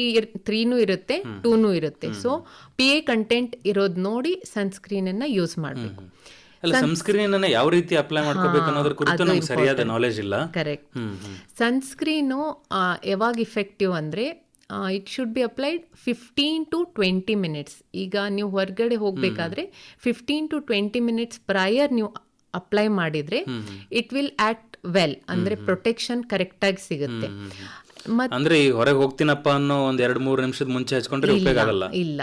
ತ್ರೀನೂ ಇರುತ್ತೆ ಟೂನೂ ಇರುತ್ತೆ. ಸೊ ಪಿ ಎ ಕಂಟೆಂಟ್ ಇರೋದು ನೋಡಿ ಸನ್ಸ್ಕ್ರೀನ್ ಅನ್ನ ಯೂಸ್ ಮಾಡಬೇಕು
ಅಲ್ಲ ಸನ್ಸ್ಕ್ರೀನ್ ಅನ್ನ ಯಾವ ರೀತಿ ಅಪ್ಲೈ ಮಾಡ್ಕೋಬೇಕು ಅನ್ನೋದ್ರ ಕುರಿತು ನಮ್ಗೆ ಸರಿಯಾದ ನಾಲೆಜ್ ಇಲ್ಲ.
ಕರೆಕ್ಟ್ ಸನ್ಸ್ಕ್ರೀನು ಯಾವಾಗ ಇಫೆಕ್ಟಿವ್ ಅಂದ್ರೆ it should be applied fifteen to twenty minutes ಈಗ ನೀವು ಹೊರಗಡೆ ಹೋಗಬೇಕಾದ್ರೆ fifteen to twenty minutes prior ನೀವು ಅಪ್ಲೈ ಮಾಡಿದರೆ ಇಟ್ ವಿಲ್ ಆಕ್ಟ್ ವೆಲ್ ಅಂದ್ರೆ ಪ್ರೊಟೆಕ್ಷನ್ ಕರೆಕ್ಟಾಗಿ ಸಿಗುತ್ತೆ. ಮತ್ತು
ಅಂದ್ರೆ ಈಗ ಹೊರಗೆ ಹೋಗ್ತೀನಪ್ಪ ಅನ್ನೋ ಒಂದ್ ಎರಡ್ ಮೂರು ನಿಮಿಷದ ಮುಂಚೆ ಹಚ್ಕೊಂಡ್ರೆ ಉಪಯೋಗ ಆಗಲ್ಲ.
ಇಲ್ಲ.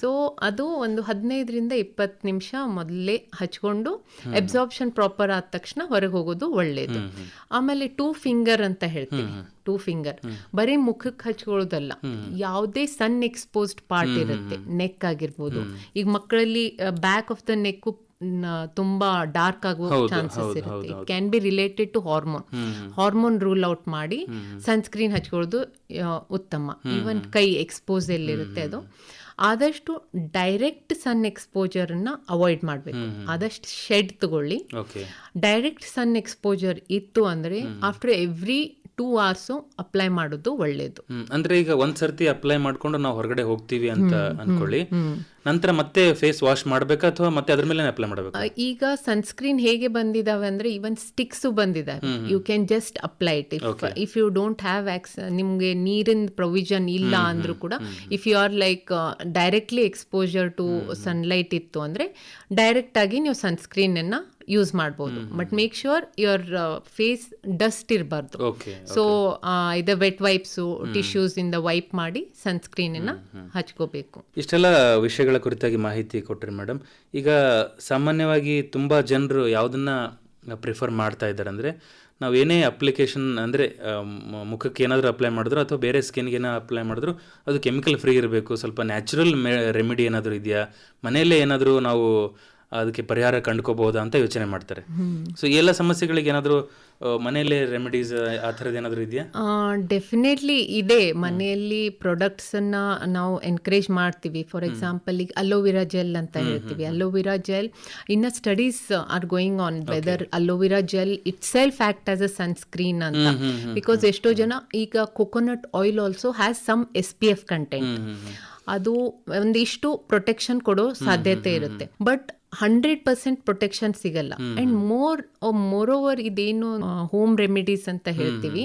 ಸೊ ಅದು ಒಂದು ಹದಿನೈದರಿಂದ ಇಪ್ಪತ್ತು ನಿಮಿಷ ಮೊದಲೇ ಹಚ್ಕೊಂಡು ಅಬ್ಸಾರ್ಪ್ಷನ್ ಪ್ರಾಪರ್ ಆದ ತಕ್ಷಣ ಹೊರಗೆ ಹೋಗೋದು ಒಳ್ಳೇದು. ಆಮೇಲೆ ಟೂ ಫಿಂಗರ್ ಅಂತ ಹೇಳ್ತೀನಿ ಟೂ ಫಿಂಗರ್ ಬರೀ ಮುಖಕ್ಕೆ ಹಚ್ಕೊಳ್ಳೋದಲ್ಲ. ಯಾವುದೇ ಸನ್ ಎಕ್ಸ್ಪೋಸ್ಡ್ ಪಾರ್ಟ್ ಇರುತ್ತೆ. ನೆಕ್ ಆಗಿರ್ಬೋದು. ಈಗ ಮಕ್ಕಳಲ್ಲಿ ಬ್ಯಾಕ್ ಆಫ್ ದ ನೆಕ್ ತುಂಬಾ ಡಾರ್ಕ್ ಆಗುವ ಚಾನ್ಸಸ್ ಇರುತ್ತೆ. It can be related to hormone hormone rule out ಮಾಡಿ ಸನ್ಸ್ಕ್ರೀನ್ ಹಚ್ಕೊಳ್ಳೋದು ಉತ್ತಮ. ಈವನ್ ಕೈ ಎಕ್ಸ್ಪೋಸ್ ಎಲ್ಲಿರುತ್ತೆ ಅದು. ಆದಷ್ಟು ಡೈರೆಕ್ಟ್ ಸನ್ ಎಕ್ಸ್ಪೋಜರ್ನ ಅವಾಯ್ಡ್ ಮಾಡಬೇಕು. ಆದಷ್ಟು ಶೆಡ್ ತಗೊಳ್ಳಿ. ಡೈರೆಕ್ಟ್ ಸನ್ ಎಕ್ಸ್ಪೋಜರ್ ಇತ್ತು ಅಂದರೆ after every two hours apply ಮಾಡೋದು ಒಳ್ಳೇದು.
ಅಂದ್ರೆ ಈಗ ಒಂದ್ ಸರ್ತಿ ಅಪ್ಲೈ ಮಾಡ್ಕೊಂಡು ನಾವು ಹೊರಗಡೆ ಹೋಗ್ತೀವಿ ಅಂತ ಅನ್ಕೊಳ್ಳಿ. ನಂತರ ಮತ್ತೆ ಫೇಸ್ ವಾಶ್ ಮಾಡಬೇಕಾ ಅಥವಾ ಮತ್ತೆ ಅದ್ರ ಮೇಲೆ ಅಪ್ಲೈ ಮಾಡಬೇಕು?
ಈಗ ಸನ್ಸ್ಕ್ರೀನ್ ಹೇಗೆ ಬಂದಿದಾವೆ ಅಂದ್ರೆ ಇವನ್ ಸ್ಟಿಕ್ಸ್ ಬಂದಿದಾವೆ. You can just apply it if if you don't have access ನಿಮ್ಗೆ ನೀರಿನ ಪ್ರೊವಿಷನ್ ಇಲ್ಲ ಅಂದ್ರೂ ಕೂಡ if you are like directly exposure to sunlight ಇತ್ತು ಅಂದ್ರೆ ಡೈರೆಕ್ಟ್ ಆಗಿ ನೀವು ಸನ್ಸ್ಕ್ರೀನ್ ಅನ್ನ ಯೂಸ್ ಮಾಡ್ಬೋದು. But make sure your face dust ಇರಬಾರ್ದು.
ಓಕೆ
ಸೊ ಇದು ವೆಟ್ ವೈಪ್ಸು ಟಿಶ್ಯೂಸ್ ಇಂದ ವೈಪ್ ಮಾಡಿ ಸನ್ಸ್ಕ್ರೀನ್ ಅನ್ನ ಹಚ್ಕೋಬೇಕು.
ಇಷ್ಟೆಲ್ಲ ವಿಷಯಗಳ ಕುರಿತಾಗಿ ಮಾಹಿತಿ ಕೊಟ್ಟರೆ ಮೇಡಮ್ ಈಗ ಸಾಮಾನ್ಯವಾಗಿ ತುಂಬಾ ಜನರು ಯಾವುದನ್ನ ಪ್ರಿಫರ್ ಮಾಡ್ತಾ ಇದ್ದಾರೆ ಅಂದ್ರೆ ನಾವು ಏನೇ ಅಪ್ಲಿಕೇಶನ್ ಅಂದರೆ ಮುಖಕ್ಕೆ ಏನಾದರೂ ಅಪ್ಲೈ ಮಾಡಿದ್ರು ಅಥವಾ ಬೇರೆ ಸ್ಕಿನ್ಗೆ ಏನೋ ಅಪ್ಲೈ ಮಾಡಿದ್ರು ಅದು ಕೆಮಿಕಲ್ ಫ್ರೀ ಇರಬೇಕು. ಸ್ವಲ್ಪ ನ್ಯಾಚುರಲ್ ಮೆ ರೆಮಿಡಿ ಏನಾದರೂ ಇದೆಯಾ? ಮನೆಯಲ್ಲೇ ಏನಾದರೂ ನಾವು ಅದಕ್ಕೆ ಪರಿಹಾರ ಕಂಡುಕೋಬಹುದಾ ಅಂತ ಯೋಚನೆ ಮಾಡ್ತಾರೆ. ಸೊ ಎಲ್ಲ ಸಮಸ್ಯೆಗಳಿಗೆ ಏನಾದರೂ ಮನೆಯಲ್ಲೇ ರೆಮಿಡೀಸ್ ಆ ಥರದ್ದು ಏನಾದರೂ ಇದೆಯಾ?
ಡೆಫಿನೆಟ್ಲಿ ಇದೆ. ಮನೆಯಲ್ಲಿ ಪ್ರಾಡಕ್ಟ್ಸನ್ನು ಅನ್ನ ನಾವು ಎನ್ಕರೇಜ್ ಮಾಡ್ತೀವಿ. ಫಾರ್ ಎಕ್ಸಾಂಪಲ್ ಈಗ ಅಲೋವಿರಾ ಜೆಲ್ ಅಂತ ಹೇಳ್ತೀವಿ. ಅಲೋವಿರಾ ಜೆಲ್ ಇನ್ನ studies are going on whether aloe vera gel itself act as a sunscreen ಅಂತ. ಬಿಕಾಸ್ ಎಷ್ಟೋ ಜನ ಈಗ coconut oil also has some S P F content ಅದು ಒಂದಿಷ್ಟು ಪ್ರೊಟೆಕ್ಷನ್ ಕೊಡೋ ಸಾಧ್ಯತೆ ಇರುತ್ತೆ. ಬಟ್ ಹಂಡ್ರೆಡ್ ಪರ್ಸೆಂಟ್ ಪ್ರೊಟೆಕ್ಷನ್ ಸಿಗಲ್ಲ. ಅಂಡ್ ಮೋರ್ ಮೋರ್ ಓವರ್ ಇದೇನು ಹೋಮ್ ರೆಮಿಡೀಸ್ ಅಂತ ಹೇಳ್ತೀವಿ.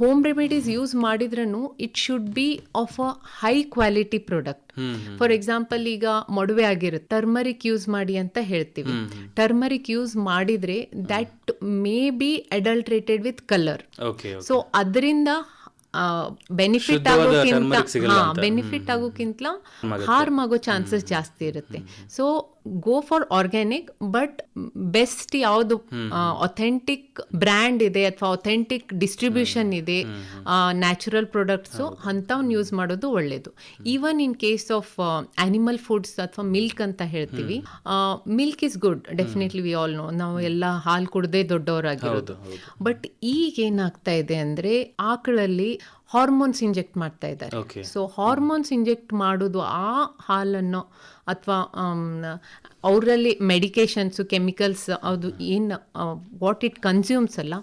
ಹೋಮ್ ರೆಮಿಡೀಸ್ ಯೂಸ್ ಮಾಡಿದ್ರೂ it should be of a high quality product for example ಈಗ ಮೊಡವೆ ಆಗಿರುತ್ತೆ. ಟರ್ಮರಿಕ್ ಯೂಸ್ ಮಾಡಿ ಅಂತ ಹೇಳ್ತೀವಿ. ಟರ್ಮರಿಕ್ ಯೂಸ್ ಮಾಡಿದ್ರೆ that may be adulterated with colour so ಅದರಿಂದ ಬೆನಿಫಿಟ್ ಆಗೋಕ್ಕಿಂತ ಹಾ ಬೆನಿಫಿಟ್ ಆಗೋಕ್ಕಿಂತ ಹಾರ್ಮ್ ಆಗೋ ಚಾನ್ಸಸ್ ಜಾಸ್ತಿ ಇರುತ್ತೆ. So go for organic but best ಯಾವುದು ಅಥೆಂಟಿಕ್ ಬ್ರ್ಯಾಂಡ್ ಇದೆ ಅಥವಾ ಅಥೆಂಟಿಕ್ ಡಿಸ್ಟ್ರಿಬ್ಯೂಷನ್ ಇದೆ ನ್ಯಾಚುರಲ್ ಪ್ರಾಡಕ್ಟ್ಸು ಅಂಥವ್ನ ಯೂಸ್ ಮಾಡೋದು ಒಳ್ಳೇದು. Even in case of animal foods ಅಥವಾ ಮಿಲ್ಕ್ ಅಂತ ಹೇಳ್ತೀವಿ milk is good definitely we all know ನಾವು ಎಲ್ಲ ಹಾಲು ಕುಡ್ದೆ ದೊಡ್ಡವರಾಗಿರೋದು. ಬಟ್ ಈಗ ಏನಾಗ್ತಾ ಇದೆ ಅಂದ್ರೆ ಆಕಳಲ್ಲಿ ಹಾರ್ಮೋನ್ಸ್ ಇಂಜೆಕ್ಟ್ ಮಾಡ್ತಾ ಇದ್ದಾರೆ. ಸೊ ಹಾರ್ಮೋನ್ಸ್ ಇಂಜೆಕ್ಟ್ ಮಾಡೋದು ಆ ಹಾಲನ್ನು ಅಥವಾ ಅವರಲ್ಲಿ ಮೆಡಿಕೇಷನ್ಸು ಕೆಮಿಕಲ್ಸ್ ಅದು ಏನು ವಾಟ್ ಇಟ್ ಕನ್ಸ್ಯೂಮ್ಸ್ ಅಲ್ಲ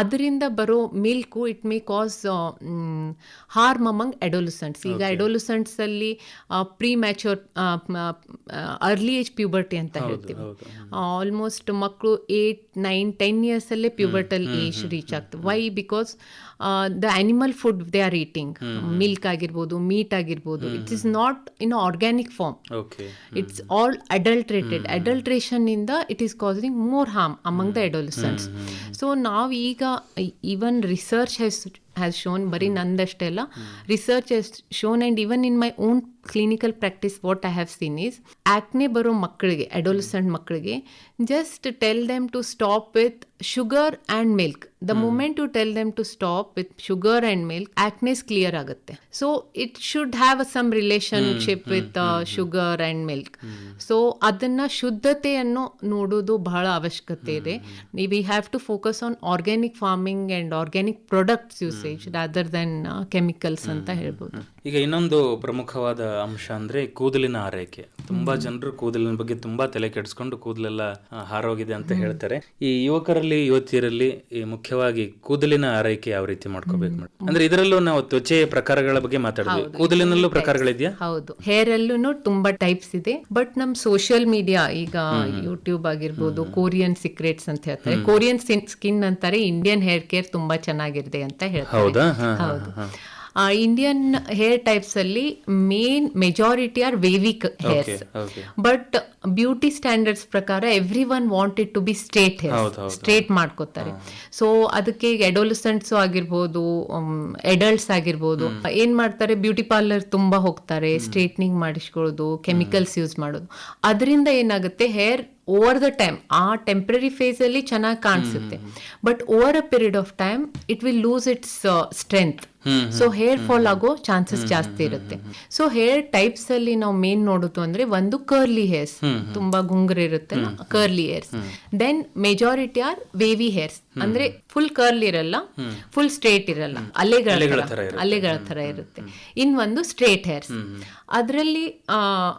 ಅದರಿಂದ ಬರೋ milk it may cause harm among adolescents ಈಗ ಎಡೋಲಿಸೆಂಟ್ಸ್ ಅಲ್ಲಿ premature early age puberty ಅಂತ ಹೇಳ್ತೀವಿ. ಆಲ್ಮೋಸ್ಟ್ ಮಕ್ಕಳು ಏಟ್ ನೈನ್ ಟೆನ್ ಇಯರ್ಸ್ ಅಲ್ಲೇ ಪ್ಯೂಬರ್ಟಲ್ ಏಜ್ ರೀಚ್ ಆಗ್ತದೆ. Why because the animal food they are eating milk ಆಗಿರ್ಬೋದು ಮೀಟ್ ಆಗಿರ್ಬೋದು it is not in organic form it's all adulterated adulteration ಇಂದ it is causing more harm among the adolescents so ನಾವು ಈಗ even research has has shown ಬರೀ ನಂದಷ್ಟೇ ಅಲ್ಲ research has shown and even in my own clinical practice what I have seen is acne ಬರೋ ಮಕ್ಕಳಿಗೆ adolescent ಮಕ್ಕಳಿಗೆ just tell them to stop with sugar and milk the moment to tell them to stop with sugar and milk acnes clear ಆಗುತ್ತೆ. So it should have some relationship with sugar and milk so ಅದನ್ನ ಶುದ್ಧತೆಯನ್ನು ನೋಡೋದು ಬಹಳ ಅವಶ್ಯಕತೆ ಇದೆ. We have to focus on organic farming and organic products usage rather than chemicals ಅಂತ ಹೇಳ್ಬೋದು.
ಈಗ ಇನ್ನೊಂದು ಪ್ರಮುಖವಾದ ಅಂಶ ಅಂದ್ರೆ ಕೂದಲಿನ ಆರೈಕೆ. ತುಂಬಾ ಜನರು ಕೂದಲಿನ ಬಗ್ಗೆ ತುಂಬಾ ತಲೆ ಕೆಡಿಸ್ಕೊಂಡು ಕೂದಲೆಲ್ಲ ಹಾರೋಗಿದೆ ಅಂತ ಹೇಳ್ತಾರೆ. ಈ ಯುವಕರಲ್ಲಿ ಯುವತಿಯರಲ್ಲಿ ಈ ಮುಖ್ಯವಾಗಿ ಕೂದಲಿನ ಆರೈಕೆ ಯಾವ ರೀತಿ ಮಾಡ್ಕೋಬೇಕು ಮೇಡಮ್ ಅಂದ್ರೆ ಇದರಲ್ಲೂ ನಾವು ತ್ವಚೆಯ ಪ್ರಕಾರಗಳ ಬಗ್ಗೆ ಮಾತಾಡಿದ್ವಿ ಕೂದಲಿನಲ್ಲೂ ಪ್ರಕಾರಗಳಿದೆಯಾ
ಹೌದು. ಹೇರ್ ಅಲ್ಲೂ ತುಂಬಾ ಟೈಪ್ಸ್ ಇದೆ. ಬಟ್ ನಮ್ ಸೋಷಿಯಲ್ ಮೀಡಿಯಾ ಈಗ ಯೂಟ್ಯೂಬ್ ಆಗಿರ್ಬೋದು ಕೊರಿಯನ್ ಸೀಕ್ರೆಟ್ಸ್ ಅಂತ ಹೇಳ್ತಾರೆ. ಕೊರಿಯನ್ ಸ್ಕಿನ್ ಅಂತಾರೆ ಇಂಡಿಯನ್ ಹೇರ್ ಕೇರ್ ತುಂಬಾ ಚೆನ್ನಾಗಿದೆ ಅಂತ ಹೇಳ್ತಾರೆ.
ಹೌದಾ?
ಹೌದು. ಇಂಡಿಯನ್ ಹೇರ್ ಟೈಪ್ಸ್ ಅಲ್ಲಿ main majority are wavy hairs but beauty standards ಪ್ರಕಾರ everyone wanted to be straight hair. Straight ಮಾಡ್ಕೋತಾರೆ. ಸೊ ಅದಕ್ಕೆ ಎಡೋಲಿಸೆಂಟ್ಸ್ ಆಗಿರ್ಬೋದು ಎಡಲ್ಟ್ಸ್ ಆಗಿರ್ಬೋದು ಏನ್ ಮಾಡ್ತಾರೆ ಬ್ಯೂಟಿ ಪಾರ್ಲರ್ ತುಂಬಾ ಹೋಗ್ತಾರೆ ಸ್ಟ್ರೇಟ್ನಿಂಗ್ ಮಾಡಿಸ್ಕೊಳ್ಳೋದು ಕೆಮಿಕಲ್ಸ್ ಯೂಸ್ ಮಾಡೋದು. ಅದರಿಂದ ಏನಾಗುತ್ತೆ ಹೇರ್ ಓವರ್ ದ ಟೈಮ್ ಆ ಟೆಂಪ್ರರಿ ಫೇಸ್ ಅಲ್ಲಿ ಚೆನ್ನಾಗಿ ಕಾಣಿಸುತ್ತೆ. But over a period of time it will lose its strength. So hair fall ಆಗೋ ಚಾನ್ಸಸ್ ಜಾಸ್ತಿ ಇರುತ್ತೆ. ಸೊ ಹೇರ್ ಟೈಪ್ಸ್ ಅಲ್ಲಿ ನಾವು ಮೇನ್ ನೋಡೋದು ಅಂದ್ರೆ ಒಂದು ಕರ್ಲಿ ಹೇರ್ಸ್ ತುಂಬಾ ಗುಂಗುರಿ ಇರುತ್ತೆ curly hairs then majority are wavy hairs ಅಂದ್ರೆ ಫುಲ್ ಕರ್ಲ್ ಇರಲ್ಲ ಫುಲ್ ಸ್ಟ್ರೇಟ್ ಇರಲ್ಲ. ಅಲೆಗಳ
ಅಲೆಗಳ
ತರ-
ಇರುತ್ತೆ.
ಇನ್ ಒಂದು ಸ್ಟ್ರೇಟ್ ಹೇರ್ಸ್ ಅದರಲ್ಲಿ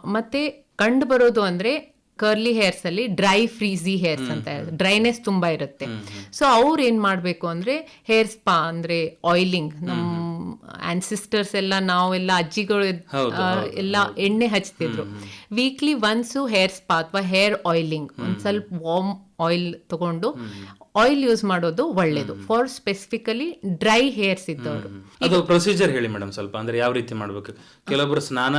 ಮತ್ತೆ ಕಂಡು ಬರೋದು ಅಂದ್ರೆ ಕರ್ಲಿ ಹೇರ್ಸ್ ಅಲ್ಲಿ ಡ್ರೈ ಫ್ರೀಸಿ ಹೇರ್ಸ್ ಅಂತ ಡ್ರೈನೆಸ್ ತುಂಬಾ ಇರುತ್ತೆ. ಸೊ ಅವ್ರು ಏನ್ ಮಾಡ್ಬೇಕು ಅಂದ್ರೆ ಹೇರ್ ಸ್ಪಾ ಅಂದ್ರೆ ಆಯಿಲಿಂಗ್ ನಮ್ ಆನ್ಸಿಸ್ಟರ್ಸ್ ಎಲ್ಲ ನಾವೆಲ್ಲ ಅಜ್ಜಿಗಳು ಎಲ್ಲ ಎಣ್ಣೆ ಹಚ್ತಿದ್ರು. ವೀಕ್ಲಿ ಒನ್ಸು ಹೇರ್ ಸ್ಪಾ ಅಥವಾ ಹೇರ್ ಆಯಿಲಿಂಗ್ ಒಂದು ಸ್ವಲ್ಪ ವಾರ್ಮ್ ಆಯಿಲ್ ತಗೊಂಡು ಆಯಿಲ್ ಯೂಸ್ ಮಾಡೋದು ಒಳ್ಳೇದು. ಫಾರ್ ಸ್ಪೆಸಿಫಿಕಲಿ ಡ್ರೈ ಹೇರ್ಸ್ ಇದ್ದವರು.
ಅದು ಪ್ರೊಸೀಜರ್ ಹೇಳಿ ಮೇಡಮ್ ಸ್ವಲ್ಪ ಅಂದ್ರೆ ಯಾವ ರೀತಿ ಮಾಡ್ಬೇಕು? ಕೆಲವೊಬ್ರು ಸ್ನಾನ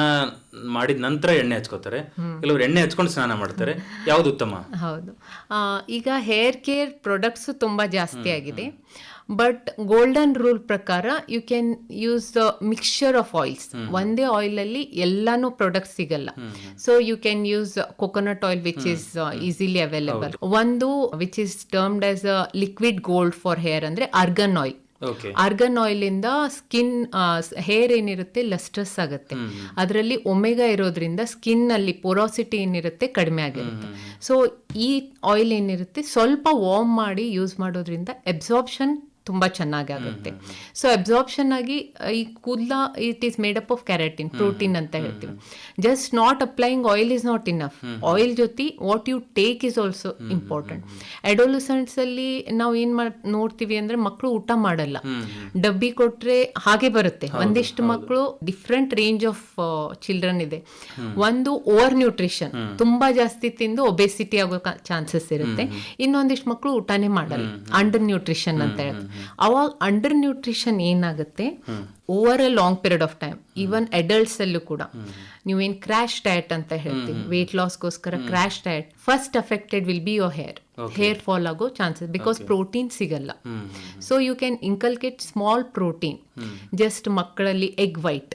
ಮಾಡಿದ ನಂತರ ಎಣ್ಣೆ ಹಚ್ಕೋತಾರೆ. ಕೆಲವರು ಎಣ್ಣೆ ಹಚ್ಕೊಂಡು ಸ್ನಾನ ಮಾಡ್ತಾರೆ. ಯಾವ್ದು ಉತ್ತಮ?
ಹೌದು. ಈಗ ಹೇರ್ ಕೇರ್ ಪ್ರಾಡಕ್ಟ್ಸ್ ತುಂಬಾ ಜಾಸ್ತಿ ಆಗಿದೆ. ಬಟ್ ಗೋಲ್ಡನ್ ರೂಲ್ ಪ್ರಕಾರ you can use the mixture of oils ಒಂದೇ ಆಯಿಲ್ ಅಲ್ಲಿ ಎಲ್ಲಾನು ಪ್ರಾಡಕ್ಟ್ ಸಿಗಲ್ಲ. So you can use coconut oil which is easily available ಒಂದು which is termed as a liquid gold for hair ಅಂದ್ರೆ argan oil argan oil ಇಂದ skin hair ಏನಿರುತ್ತೆ lustrous ಆಗುತ್ತೆ. ಅದರಲ್ಲಿ ಒಮೆಗಾ ಇರೋದ್ರಿಂದ ಸ್ಕಿನ್ ಅಲ್ಲಿ ಪೊರಾಸಿಟಿ ಏನಿರುತ್ತೆ ಕಡಿಮೆ ಆಗಿರುತ್ತೆ. ಸೊ ಈ ಆಯಿಲ್ ಏನಿರುತ್ತೆ ಸ್ವಲ್ಪ ವಾರ್ಮ್ ಮಾಡಿ ಯೂಸ್ ಮಾಡೋದ್ರಿಂದ ಎಬ್ಸಾರ್ಪ್ಷನ್ ತುಂಬಾ ಚೆನ್ನಾಗಿ ಆಗುತ್ತೆ. ಸೊ ಅಬ್ಸಾರ್ಪ್ಷನ್ ಆಗಿ ಈ ಕೂದಲ it is made up of keratin protein ಅಂತ ಹೇಳ್ತೀವಿ. Just not applying oil is not enough oil ಜೊತೆ what you take is also important adolescents ಅಲ್ಲಿ ನಾವು ಏನ್ ಮಾಡ್ ನೋಡ್ತೀವಿ ಅಂದ್ರೆ ಮಕ್ಕಳು ಊಟ ಮಾಡಲ್ಲ. ಡಬ್ಬಿ ಕೊಟ್ರೆ ಹಾಗೆ ಬರುತ್ತೆ. ಒಂದಿಷ್ಟು ಮಕ್ಕಳು ಡಿಫ್ರೆಂಟ್ ರೇಂಜ್ ಆಫ್ ಚಿಲ್ಡ್ರನ್ ಇದೆ. ಒಂದು ಓವರ್ ನ್ಯೂಟ್ರಿಷನ್ ತುಂಬಾ ಜಾಸ್ತಿ ತಿಂದು ಒಬೆಸಿಟಿ ಆಗೋ ಚಾನ್ಸಸ್ ಇರುತ್ತೆ. ಇನ್ನೊಂದಿಷ್ಟು ಮಕ್ಕಳು ಊಟನೇ ಮಾಡಲ್ಲ. ಅಂಡರ್ ನ್ಯೂಟ್ರಿಷನ್ ಅಂತ ಹೇಳ್ತಾರೆ ಅವಾಗ ಅಂಡರ್ ನ್ಯೂಟ್ರಿಷನ್ ಏನಾಗುತ್ತೆ? Over a long period of time even adults ಅಲ್ಲೂ ಕೂಡ. ನೀವೇನು ಕ್ರಾಶ್ ಡಯಟ್ ಅಂತ ಹೇಳ್ತೀವಿ weight ಲಾಸ್ಗೋಸ್ಕರ crash diet first affected will be your hair hair fall ಆಗೋ ಚಾನ್ಸಸ್ ಬಿಕಾಸ್ ಪ್ರೋಟೀನ್ ಸಿಗಲ್ಲ. So you can inculcate small protein just ಮಕ್ಕಳಲ್ಲಿ egg white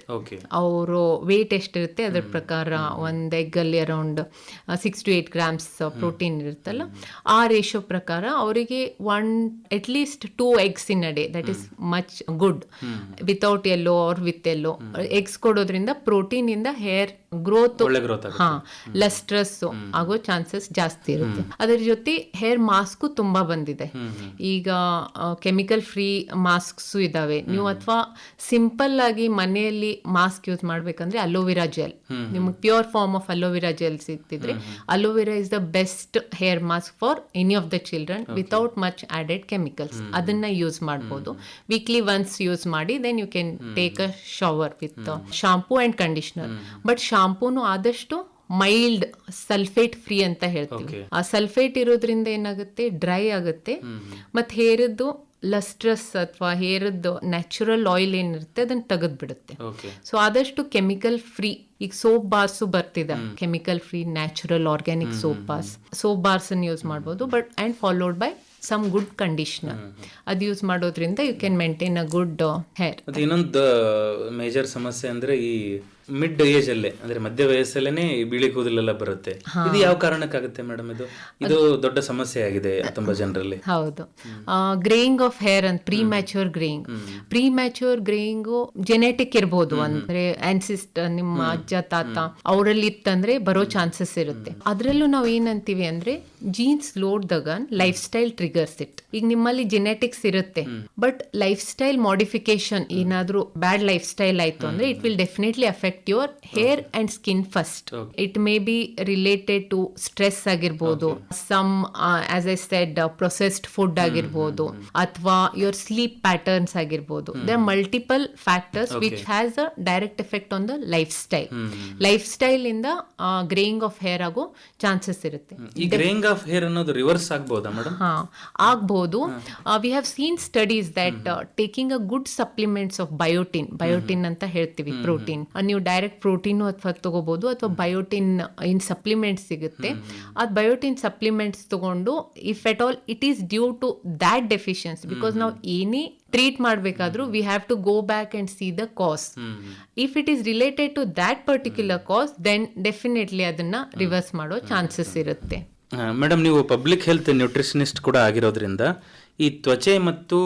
ಅವರು weight ಎಷ್ಟಿರುತ್ತೆ ಅದ್ರ ಪ್ರಕಾರ ಒಂದು ಎಗ್ಗಲ್ಲಿ around six to eight grams protein ಇರುತ್ತಲ್ಲ? ಆ ರೇಷೋ ಪ್ರಕಾರ ಅವರಿಗೆ one at least two eggs in a day that is much good without yellow or with yellow eggs ಕೊಡೋದ್ರಿಂದ ಪ್ರೋಟೀನ್ ಇಂದ ಹೇರ್ ಗ್ರೋತ್ ಹಾ ಲಸ್ಟ್ರಸ್ ಆಗೋ ಚಾನ್ಸಸ್ ಜಾಸ್ತಿ ಇರುತ್ತೆ. ಅದರ ಜೊತೆ ಹೇರ್ ಮಾಸ್ಕು ತುಂಬಾ ಬಂದಿದೆ. ಈಗ ಕೆಮಿಕಲ್ ಫ್ರೀ ಮಾಸ್ಕ್ಸ್ ಇದಾವೆ. ನೀವು ಅಥವಾ ಸಿಂಪಲ್ ಆಗಿ ಮನೆಯಲ್ಲಿ ಮಾಸ್ಕ್ ಯೂಸ್ ಮಾಡ್ಬೇಕಂದ್ರೆ ಅಲೋವೆರಾ ಜೆಲ್. ನಿಮ್ಗೆ pure form of aloe vera gel ಸಿಗ್ತಿದ್ರೆ aloe vera is the best hair mask for any of the children without much added chemicals. ಅದನ್ನ ಯೂಸ್ ಮಾಡ್ಬೋದು. Weekly once use ಮಾಡಿ then you can take a shower with shampoo and conditioner but ಶಾಂಪೂನು ಆದಷ್ಟು mild sulphate free ಅಂತ ಹೇಳ್ತೀವಿ. ಆ sulphate ಇರೋದ್ರಿಂದ ಏನಾಗುತ್ತೆ? Dry ಆಗುತ್ತೆ. ಮತ್ತೆ ಹೇರದ್ದು ಲಸ್ಟ್ರಸ್ ಅಥವಾ ಹೇರದ್ದು ನ್ಯಾಚುರಲ್ ಆಯಿಲ್ ಏನಿರುತ್ತೆ ಅದನ್ನ ತೆಗೆದು ಬಿಡುತ್ತೆ
ಓಕೆ
ಸೊ ಆದಷ್ಟು ಕೆಮಿಕಲ್ ಫ್ರೀ ಈಗ ಸೋಪ್ ಬಾರ್ಸು ಬರ್ತಿದೆ. Chemical free natural organic soap bars. Soap bars ಅನ್ನು ಯೂಸ್ ಮಾಡ್ಬೋದು but and followed by some good conditioner ಅದು ಯೂಸ್ ಮಾಡೋದ್ರಿಂದ you can maintain a good hair
ಇನ್ನೊಂದು ಮೇಜರ್ ಸಮಸ್ಯೆ ಅಂದ್ರೆ ಈ ಮಿಡ್ ಏಜ್ ಅಲ್ಲೇ ಅಂದ್ರೆ ಮಧ್ಯ ವಯಸ್ಸಲ್ಲೇನೆ ಬಿಳಿ ಕೂದಲೆಲ್ಲ ಬರುತ್ತೆ. ಇದು ಯಾವ ಕಾರಣಕ್ಕಾಗುತ್ತೆ ಮೇಡಮ್ ಇದು? ಇದು ದೊಡ್ಡ ಸಮಸ್ಯೆ ಆಗಿದೆ ತುಂಬಾ ಜನರಲ್ಲಿ.
ಹೌದು. ಗ್ರೇಯಿಂಗ್ ಆಫ್ ಹೇರ್ ಅಂತ premature greying premature greying genetic ಇರ್ಬೋದು ಅಂದ್ರೆ ಆನ್ಸಿಸ್ಟ್ ನಿಮ್ಮ ಅಜ್ಜ ತಾತ ಅವರಲ್ಲಿ ಇತ್ತಂದ್ರೆ ಬರೋ ಚಾನ್ಸಸ್ ಇರುತ್ತೆ. ಅದ್ರಲ್ಲೂ ನಾವು ಏನಂತೀವಿ ಅಂದ್ರೆ genes load the gun lifestyle triggers it ಈಗ ನಿಮ್ಮಲ್ಲಿ ಜೆನೆಟಿಕ್ಸ್ ಇರುತ್ತೆ ಬಟ್ ಲೈಫ್ ಸ್ಟೈಲ್ ಮಾಡಿಫಿಕೇಶನ್ ಏನಾದ್ರೂ ಬ್ಯಾಡ್ ಲೈಫ್ ಸ್ಟೈಲ್ ಆಯ್ತು ಅಂದ್ರೆ it will definitely affect your hair and skin first it may be related to stress ಆಗಿರ್ಬೋದು some as I said processed food ಆಗಿರ್ಬೋದು ಅಥವಾ your sleep patterns ಆಗಿರ್ಬೋದು. The multiple factors which has a direct effect on the lifestyle lifestyle ಇಂದ greying of hair ಆಗೋ chances ಇರುತ್ತೆ.
ಈ greying of hair ಅನ್ನೋದು reverse ಆಗ್ಬೋದಾ ಮೇಡಮ್
ಹಾ ಆಗ್ಬೋದು. We have seen studies that taking a good supplements of biotin biotin ಅಂತ ಹೇಳ್ತೀವಿ ಪ್ರೋಟೀನ್ ನೀವು ಡೈರೆಕ್ಟ್ ಪ್ರೋಟೀನು ಅಥವಾ ತೊಗೋಬೋದು ಅಥವಾ ಬಯೋಟಿನ್ ಇನ್ ಸಪ್ಲಿಮೆಂಟ್ಸ್ ಸಿಗುತ್ತೆ. ಅದು ಬಯೋಟಿನ್ ಸಪ್ಲಿಮೆಂಟ್ಸ್ ತಗೊಂಡು if at all it is due to that deficiency because ನಾವು ಏನೇ treat ಮಾಡಬೇಕಾದ್ರೂ we have to go back and see the cause if it is related to that particular cause then definitely ಅದನ್ನ reverse ಮಾಡೋ chances ಇರುತ್ತೆ.
Madam ನೀವು public health nutritionist ಕೂಡ ಆಗಿರೋದ್ರಿಂದ ಈ ತ್ವಚೆ ಮತ್ತು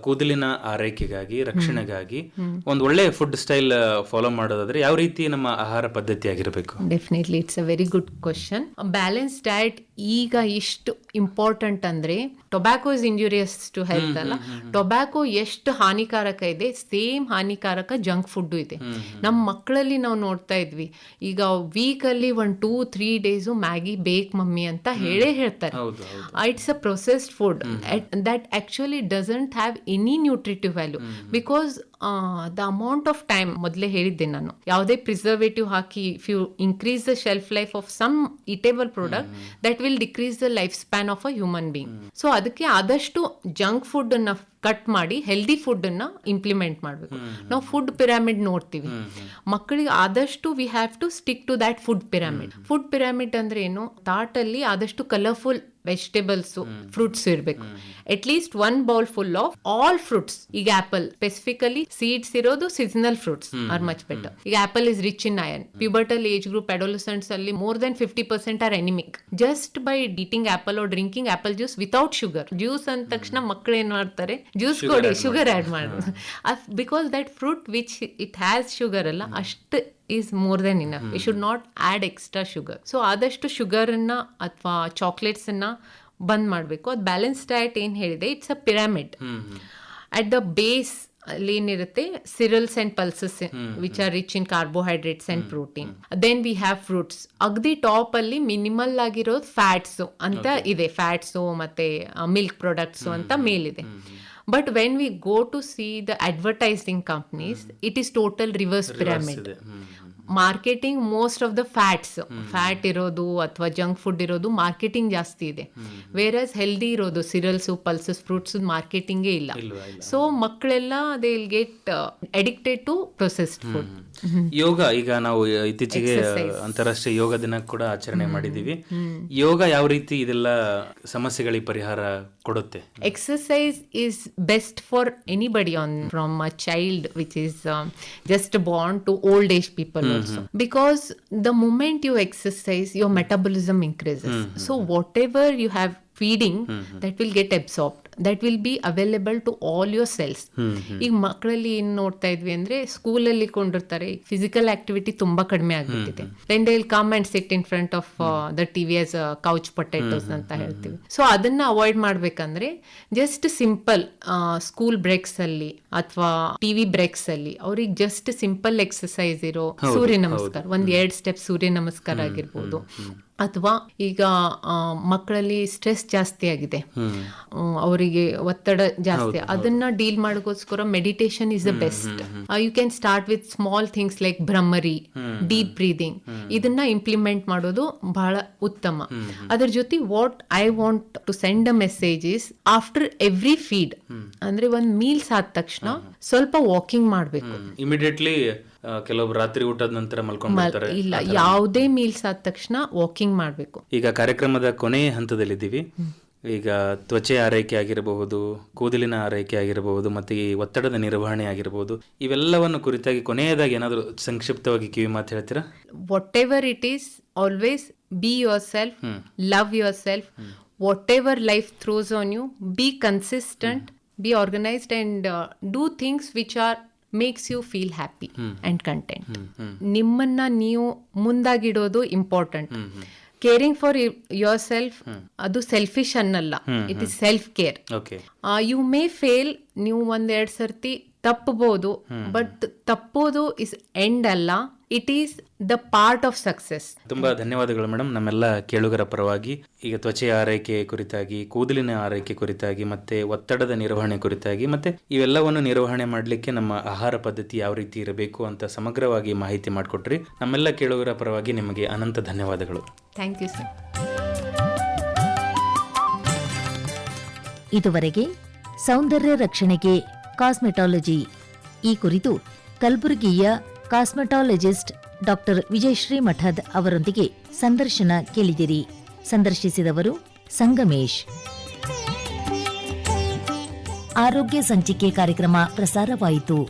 ಕೂದಲಿನ ಆರೈಕೆಗಾಗಿ ರಕ್ಷಣೆಗಾಗಿ ಒಂದು ಒಳ್ಳೆ ಫುಡ್ ಸ್ಟೈಲ್ ಫಾಲೋ ಮಾಡೋದಾದ್ರೆ ಯಾವ ರೀತಿ ನಮ್ಮ ಆಹಾರ ಪದ್ಧತಿ ಆಗಿರಬೇಕು?
Definitely it's a very good question balance diet ಈಗ ಇಷ್ಟು ಇಂಪಾರ್ಟೆಂಟ್ ಅಂದ್ರೆ tobacco is injurious to health ಅಲ್ಲ? ಟೊಬ್ಯಾಕೋ ಎಷ್ಟು ಹಾನಿಕಾರಕ ಇದೆ? ಸೇಮ್ ಹಾನಿಕಾರಕ ಜಂಕ್ ಫುಡ್ ಇದೆ. ನಮ್ಮ ಮಕ್ಕಳಲ್ಲಿ ನಾವು ನೋಡ್ತಾ ಇದ್ವಿ. ಈಗ ವೀಕ್ ಅಲ್ಲಿ one two three days Maggi ಬೇಕ್ ಮಮ್ಮಿ ಅಂತ ಹೇಳೇ ಹೇಳ್ತಾರೆ. It's a processed food that actually doesn't have any nutritive value because the amount of time ಮೊದಲೇ ಹೇಳಿದ್ದೆ ನಾನು. ಯಾವುದೇ preservative hockey if you increase the shelf life of some eatable product that will decrease the life span of a human being so ಅದಕ್ಕೆ ಆದಷ್ಟು junk food ಅನ್ನ cut ಮಾಡಿ healthy food ಅನ್ನ implement ಮಾಡಬೇಕು. ನಾವು ಫುಡ್ ಪಿರಾಮಿಡ್ ನೋಡ್ತೀವಿ. ಮಕ್ಕಳಿಗೆ ಆದಷ್ಟು we have to stick to that food pyramid food pyramid ಅಂದ್ರೆ ಏನು? ತಾಟಲ್ಲಿ ಆದಷ್ಟು ಕಲರ್ಫುಲ್ ವೆಜಿಟೇಬಲ್ಸ್ ಫ್ರೂಟ್ಸ್ ಇರಬೇಕು. At least one bowl full of all fruits ಈಗ ಆಪಲ್ ಸ್ಪೆಸಿಫಿಕಲಿ ಸೀಡ್ಸ್ ಇರೋದು seasonal fruits are much better ಈಗ apple is rich in iron pubertal age group adolescents ಅಲ್ಲಿ more than fifty percent are anaemic just by eating apple or drinking apple juice without sugar juice ಅಂದ ತಕ್ಷಣ ಮಕ್ಕಳು ಏನ್ ಮಾಡ್ತಾರೆ? Juice ಕೊಡಿ sugar add ಮಾಡೋದು because that fruit which it has sugar ಅಲ್ಲ ಅಷ್ಟು is more than enough you should not add extra sugar so ಆದಷ್ಟು ಶುಗರನ್ನು ಅಥವಾ ಚಾಕ್ಲೇಟ್ಸನ್ನು ಬಂದ್ ಮಾಡಬೇಕು. ಅದು ಬ್ಯಾಲೆನ್ಸ್ ಡಯಟ್ ಏನು ಹೇಳಿದೆ? It's a pyramid at the base ಅಲ್ಲಿ ಏನಿರುತ್ತೆ? Cereals and pulses which are rich in carbohydrates and protein then we have fruits ಅಗದಿ ಟಾಪ್ ಅಲ್ಲಿ ಮಿನಿಮಲ್ ಆಗಿರೋದು ಫ್ಯಾಟ್ಸ್ ಅಂತ ಇದೆ. ಫ್ಯಾಟ್ಸು ಮತ್ತೆ ಮಿಲ್ಕ್ ಪ್ರಾಡಕ್ಟ್ಸು ಅಂತ ಮೇಲಿದೆ. But when we go to see the advertising companies it is total reverse pyramid marketing most of the fats fat ಇರೋದು ಅಥವಾ ಜಂಕ್ ಫುಡ್ ಇರೋದು ಮಾರ್ಕೆಟಿಂಗ್ ಜಾಸ್ತಿ ಇದೆ. ವೇರಸ್ ಹೆಲ್ದಿ ಇರೋದು ಸಿರಲ್ಸ್ ಪಲ್ಸಸ್ ಫ್ರೂಟ್ಸ್ ಮಾರ್ಕೆಟಿಂಗೇ ಇಲ್ಲ.
ಇಲ್ಲ
ಸೊ ಮಕ್ಕಳೆಲ್ಲ they will get addicted to processed food
yoga ಈಗ ನಾವು ಇತ್ತೀಚೆಗೆ ಅಂತಾರಾಷ್ಟ್ರೀಯ ಯೋಗ ದಿನ ಕೂಡ ಆಚರಣೆ ಮಾಡಿದೀವಿ. ಯೋಗ ಯಾವ ರೀತಿ ಇದೆಲ್ಲ ಸಮಸ್ಯೆಗಳಿಗೆ ಪರಿಹಾರ ಕೊಡುತ್ತೆ?
Exercise is best for anybody on from a child which is just born to old age people because the moment you exercise your metabolism increases so whatever you have feeding that will get absorb that will be available to all your cells ಈಗ ಮಕ್ಕಳಲ್ಲಿ ಏನ್ ನೋಡ್ತಾ ಇದ್ವಿ ಅಂದ್ರೆ ಸ್ಕೂಲಲ್ಲಿ ಕೊಂಡಿರ್ತಾರೆ physical activity ತುಂಬಾ ಕಡಿಮೆ ಆಗಿಬಿಟ್ಟಿದೆ. Then they will come and sit in front of the TV as couch potatoes ಅಂತ ಹೇಳ್ತೀವಿ. ಸೊ ಅದನ್ನ ಅವಾಯ್ಡ್ ಮಾಡ್ಬೇಕಂದ್ರೆ ಜಸ್ಟ್ ಸಿಂಪಲ್ ಸ್ಕೂಲ್ ಬ್ರೇಕ್ಸ್ ಅಲ್ಲಿ ಅಥವಾ ಟಿವಿ ಬ್ರೇಕ್ಸ್ ಅಲ್ಲಿ ಅವ್ರಿಗೆ ಜಸ್ಟ್ ಸಿಂಪಲ್ ಎಕ್ಸಸೈಸ್ ಇರೋ ಸೂರ್ಯ ನಮಸ್ಕಾರ ಒಂದ್ ಎರಡ್ ಸ್ಟೆಪ್ ಸೂರ್ಯ ನಮಸ್ಕಾರ ಆಗಿರ್ಬೋದು. ಅಥವಾ ಈಗ ಮಕ್ಕಳಲ್ಲಿ ಸ್ಟ್ರೆಸ್ ಜಾಸ್ತಿ ಆಗಿದೆ. ಅವರಿಗೆ ಒತ್ತಡ ಜಾಸ್ತಿ. ಅದನ್ನ ಡೀಲ್ ಮಾಡೋಕ್ಕೋಸ್ಕರ meditation is the best you can start with small things like bhramari deep breathing ಇದನ್ನ ಇಂಪ್ಲಿಮೆಂಟ್ ಮಾಡೋದು ಬಹಳ ಉತ್ತಮ. ಅದ್ರ ಜೊತೆ what I want to send a message is after every feed ಅಂದ್ರೆ ಒಂದ್ ಮೀಲ್ಸ್ ಆದ ತಕ್ಷಣ ಸ್ವಲ್ಪ ವಾಕಿಂಗ್ ಮಾಡಬೇಕು.
ಇಮಿಡಿಯೇಟ್ಲಿ ಕೆಲವೊಬ್ರು ರಾತ್ರಿ ಊಟದ ನಂತರ ಮಲ್ಕೊಂಡ್ಬಿಡ್ತಾರೆ
ಇಲ್ಲ ಯಾವುದೇ ಮೀಲ್ಸ್ ಆದ ತಕ್ಷಣ ವಾಕಿಂಗ್ ಮಾಡಬೇಕು.
ಈಗ ಕಾರ್ಯಕ್ರಮದ ಕೊನೆಯ ಹಂತದಲ್ಲಿದ್ದೀವಿ. ಈಗ ತ್ವಚೆ ಆರೈಕೆ ಆಗಿರಬಹುದು ಕೂದಲಿನ ಆರೈಕೆ ಆಗಿರಬಹುದು ಮತ್ತೆ ಈ ಒತ್ತಡದ ನಿರ್ವಹಣೆ ಆಗಿರಬಹುದು. ಇವೆಲ್ಲವನ್ನು ಕುರಿತಾಗಿ ಕೊನೆಯದಾಗಿ ಏನಾದರೂ ಸಂಕ್ಷಿಪ್ತವಾಗಿ ಕಿವಿ ಮಾತು ಹೇಳ್ತೀರಾ?
Whatever it is always be yourself love yourself whatever life throws on you be consistent be organised and do things which are makes you feel happy and content ನಿಮ್ಮನ್ನ ನೀವು ಮುಂದಾಗಿಡೋದು important caring for yourself ಅದು selfish ಅನ್ನಲ್ಲ. It is self care you may fail ನೀವು ಒಂದೆರಡು ಸರ್ತಿ ತಪ್ಪಬಹುದು but ತಪ್ಪೋದು ಇಸ್ ಎಂಡ್ ಅಲ್ಲ. It is the part of success
ತುಂಬಾ ಧನ್ಯವಾದಗಳು ಮೇಡಮ್ ನಮ್ಮೆಲ್ಲ ಕೇಳುಗರ ಪರವಾಗಿ ಈಗ ತ್ವಚೆಯ ಆರೈಕೆ ಕುರಿತಾಗಿ ಕೂದಲಿನ ಆರೈಕೆ ಕುರಿತಾಗಿ ಮತ್ತೆ ಒತ್ತಡದ ನಿರ್ವಹಣೆ ಕುರಿತಾಗಿ ಮತ್ತೆ ಇವೆಲ್ಲವನ್ನು ನಿರ್ವಹಣೆ ಮಾಡಲಿಕ್ಕೆ ನಮ್ಮ ಆಹಾರ ಪದ್ಧತಿ ಯಾವ ರೀತಿ ಇರಬೇಕು ಅಂತ ಸಮಗ್ರವಾಗಿ ಮಾಹಿತಿ ಮಾಡಿಕೊಟ್ರಿ. ನಮ್ಮೆಲ್ಲ ಕೇಳುಗರ ಪರವಾಗಿ ನಿಮಗೆ ಅನಂತ ಧನ್ಯವಾದಗಳು.
ಥ್ಯಾಂಕ್ ಯು ಸರ್
ಇದುವರೆಗೆ ಸೌಂದರ್ಯ ರಕ್ಷಣೆಗೆ ಕಾಸ್ಮೆಟಾಲಜಿ. ಈ ಕುರಿತು ಕಲಬುರಗಿಯ ಕಾಸ್ಮೆಟಾಲಜಿಸ್ಟ್ ಡಾಕ್ಟರ್ ವಿಜಯಶ್ರೀ ಮಠದ್ ಅವರೊಂದಿಗೆ ಸಂದರ್ಶನ ಕೇಳಿದಿರಿ. ಸಂದರ್ಶಿಸಿದವರು ಸಂಗಮೇಶ್. ಆರೋಗ್ಯ ಸಂಚಿಕೆ ಕಾರ್ಯಕ್ರಮ ಪ್ರಸಾರವಾಯಿತು.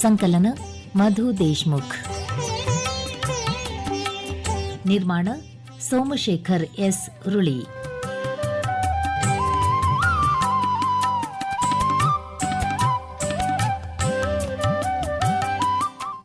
ಸಂಕಲನ ಮಧು ದೇಶ್ಮುಖ್. ನಿರ್ಮಾಣ ಸೋಮಶೇಖರ್ ಎಸ್. ರುಳಿ.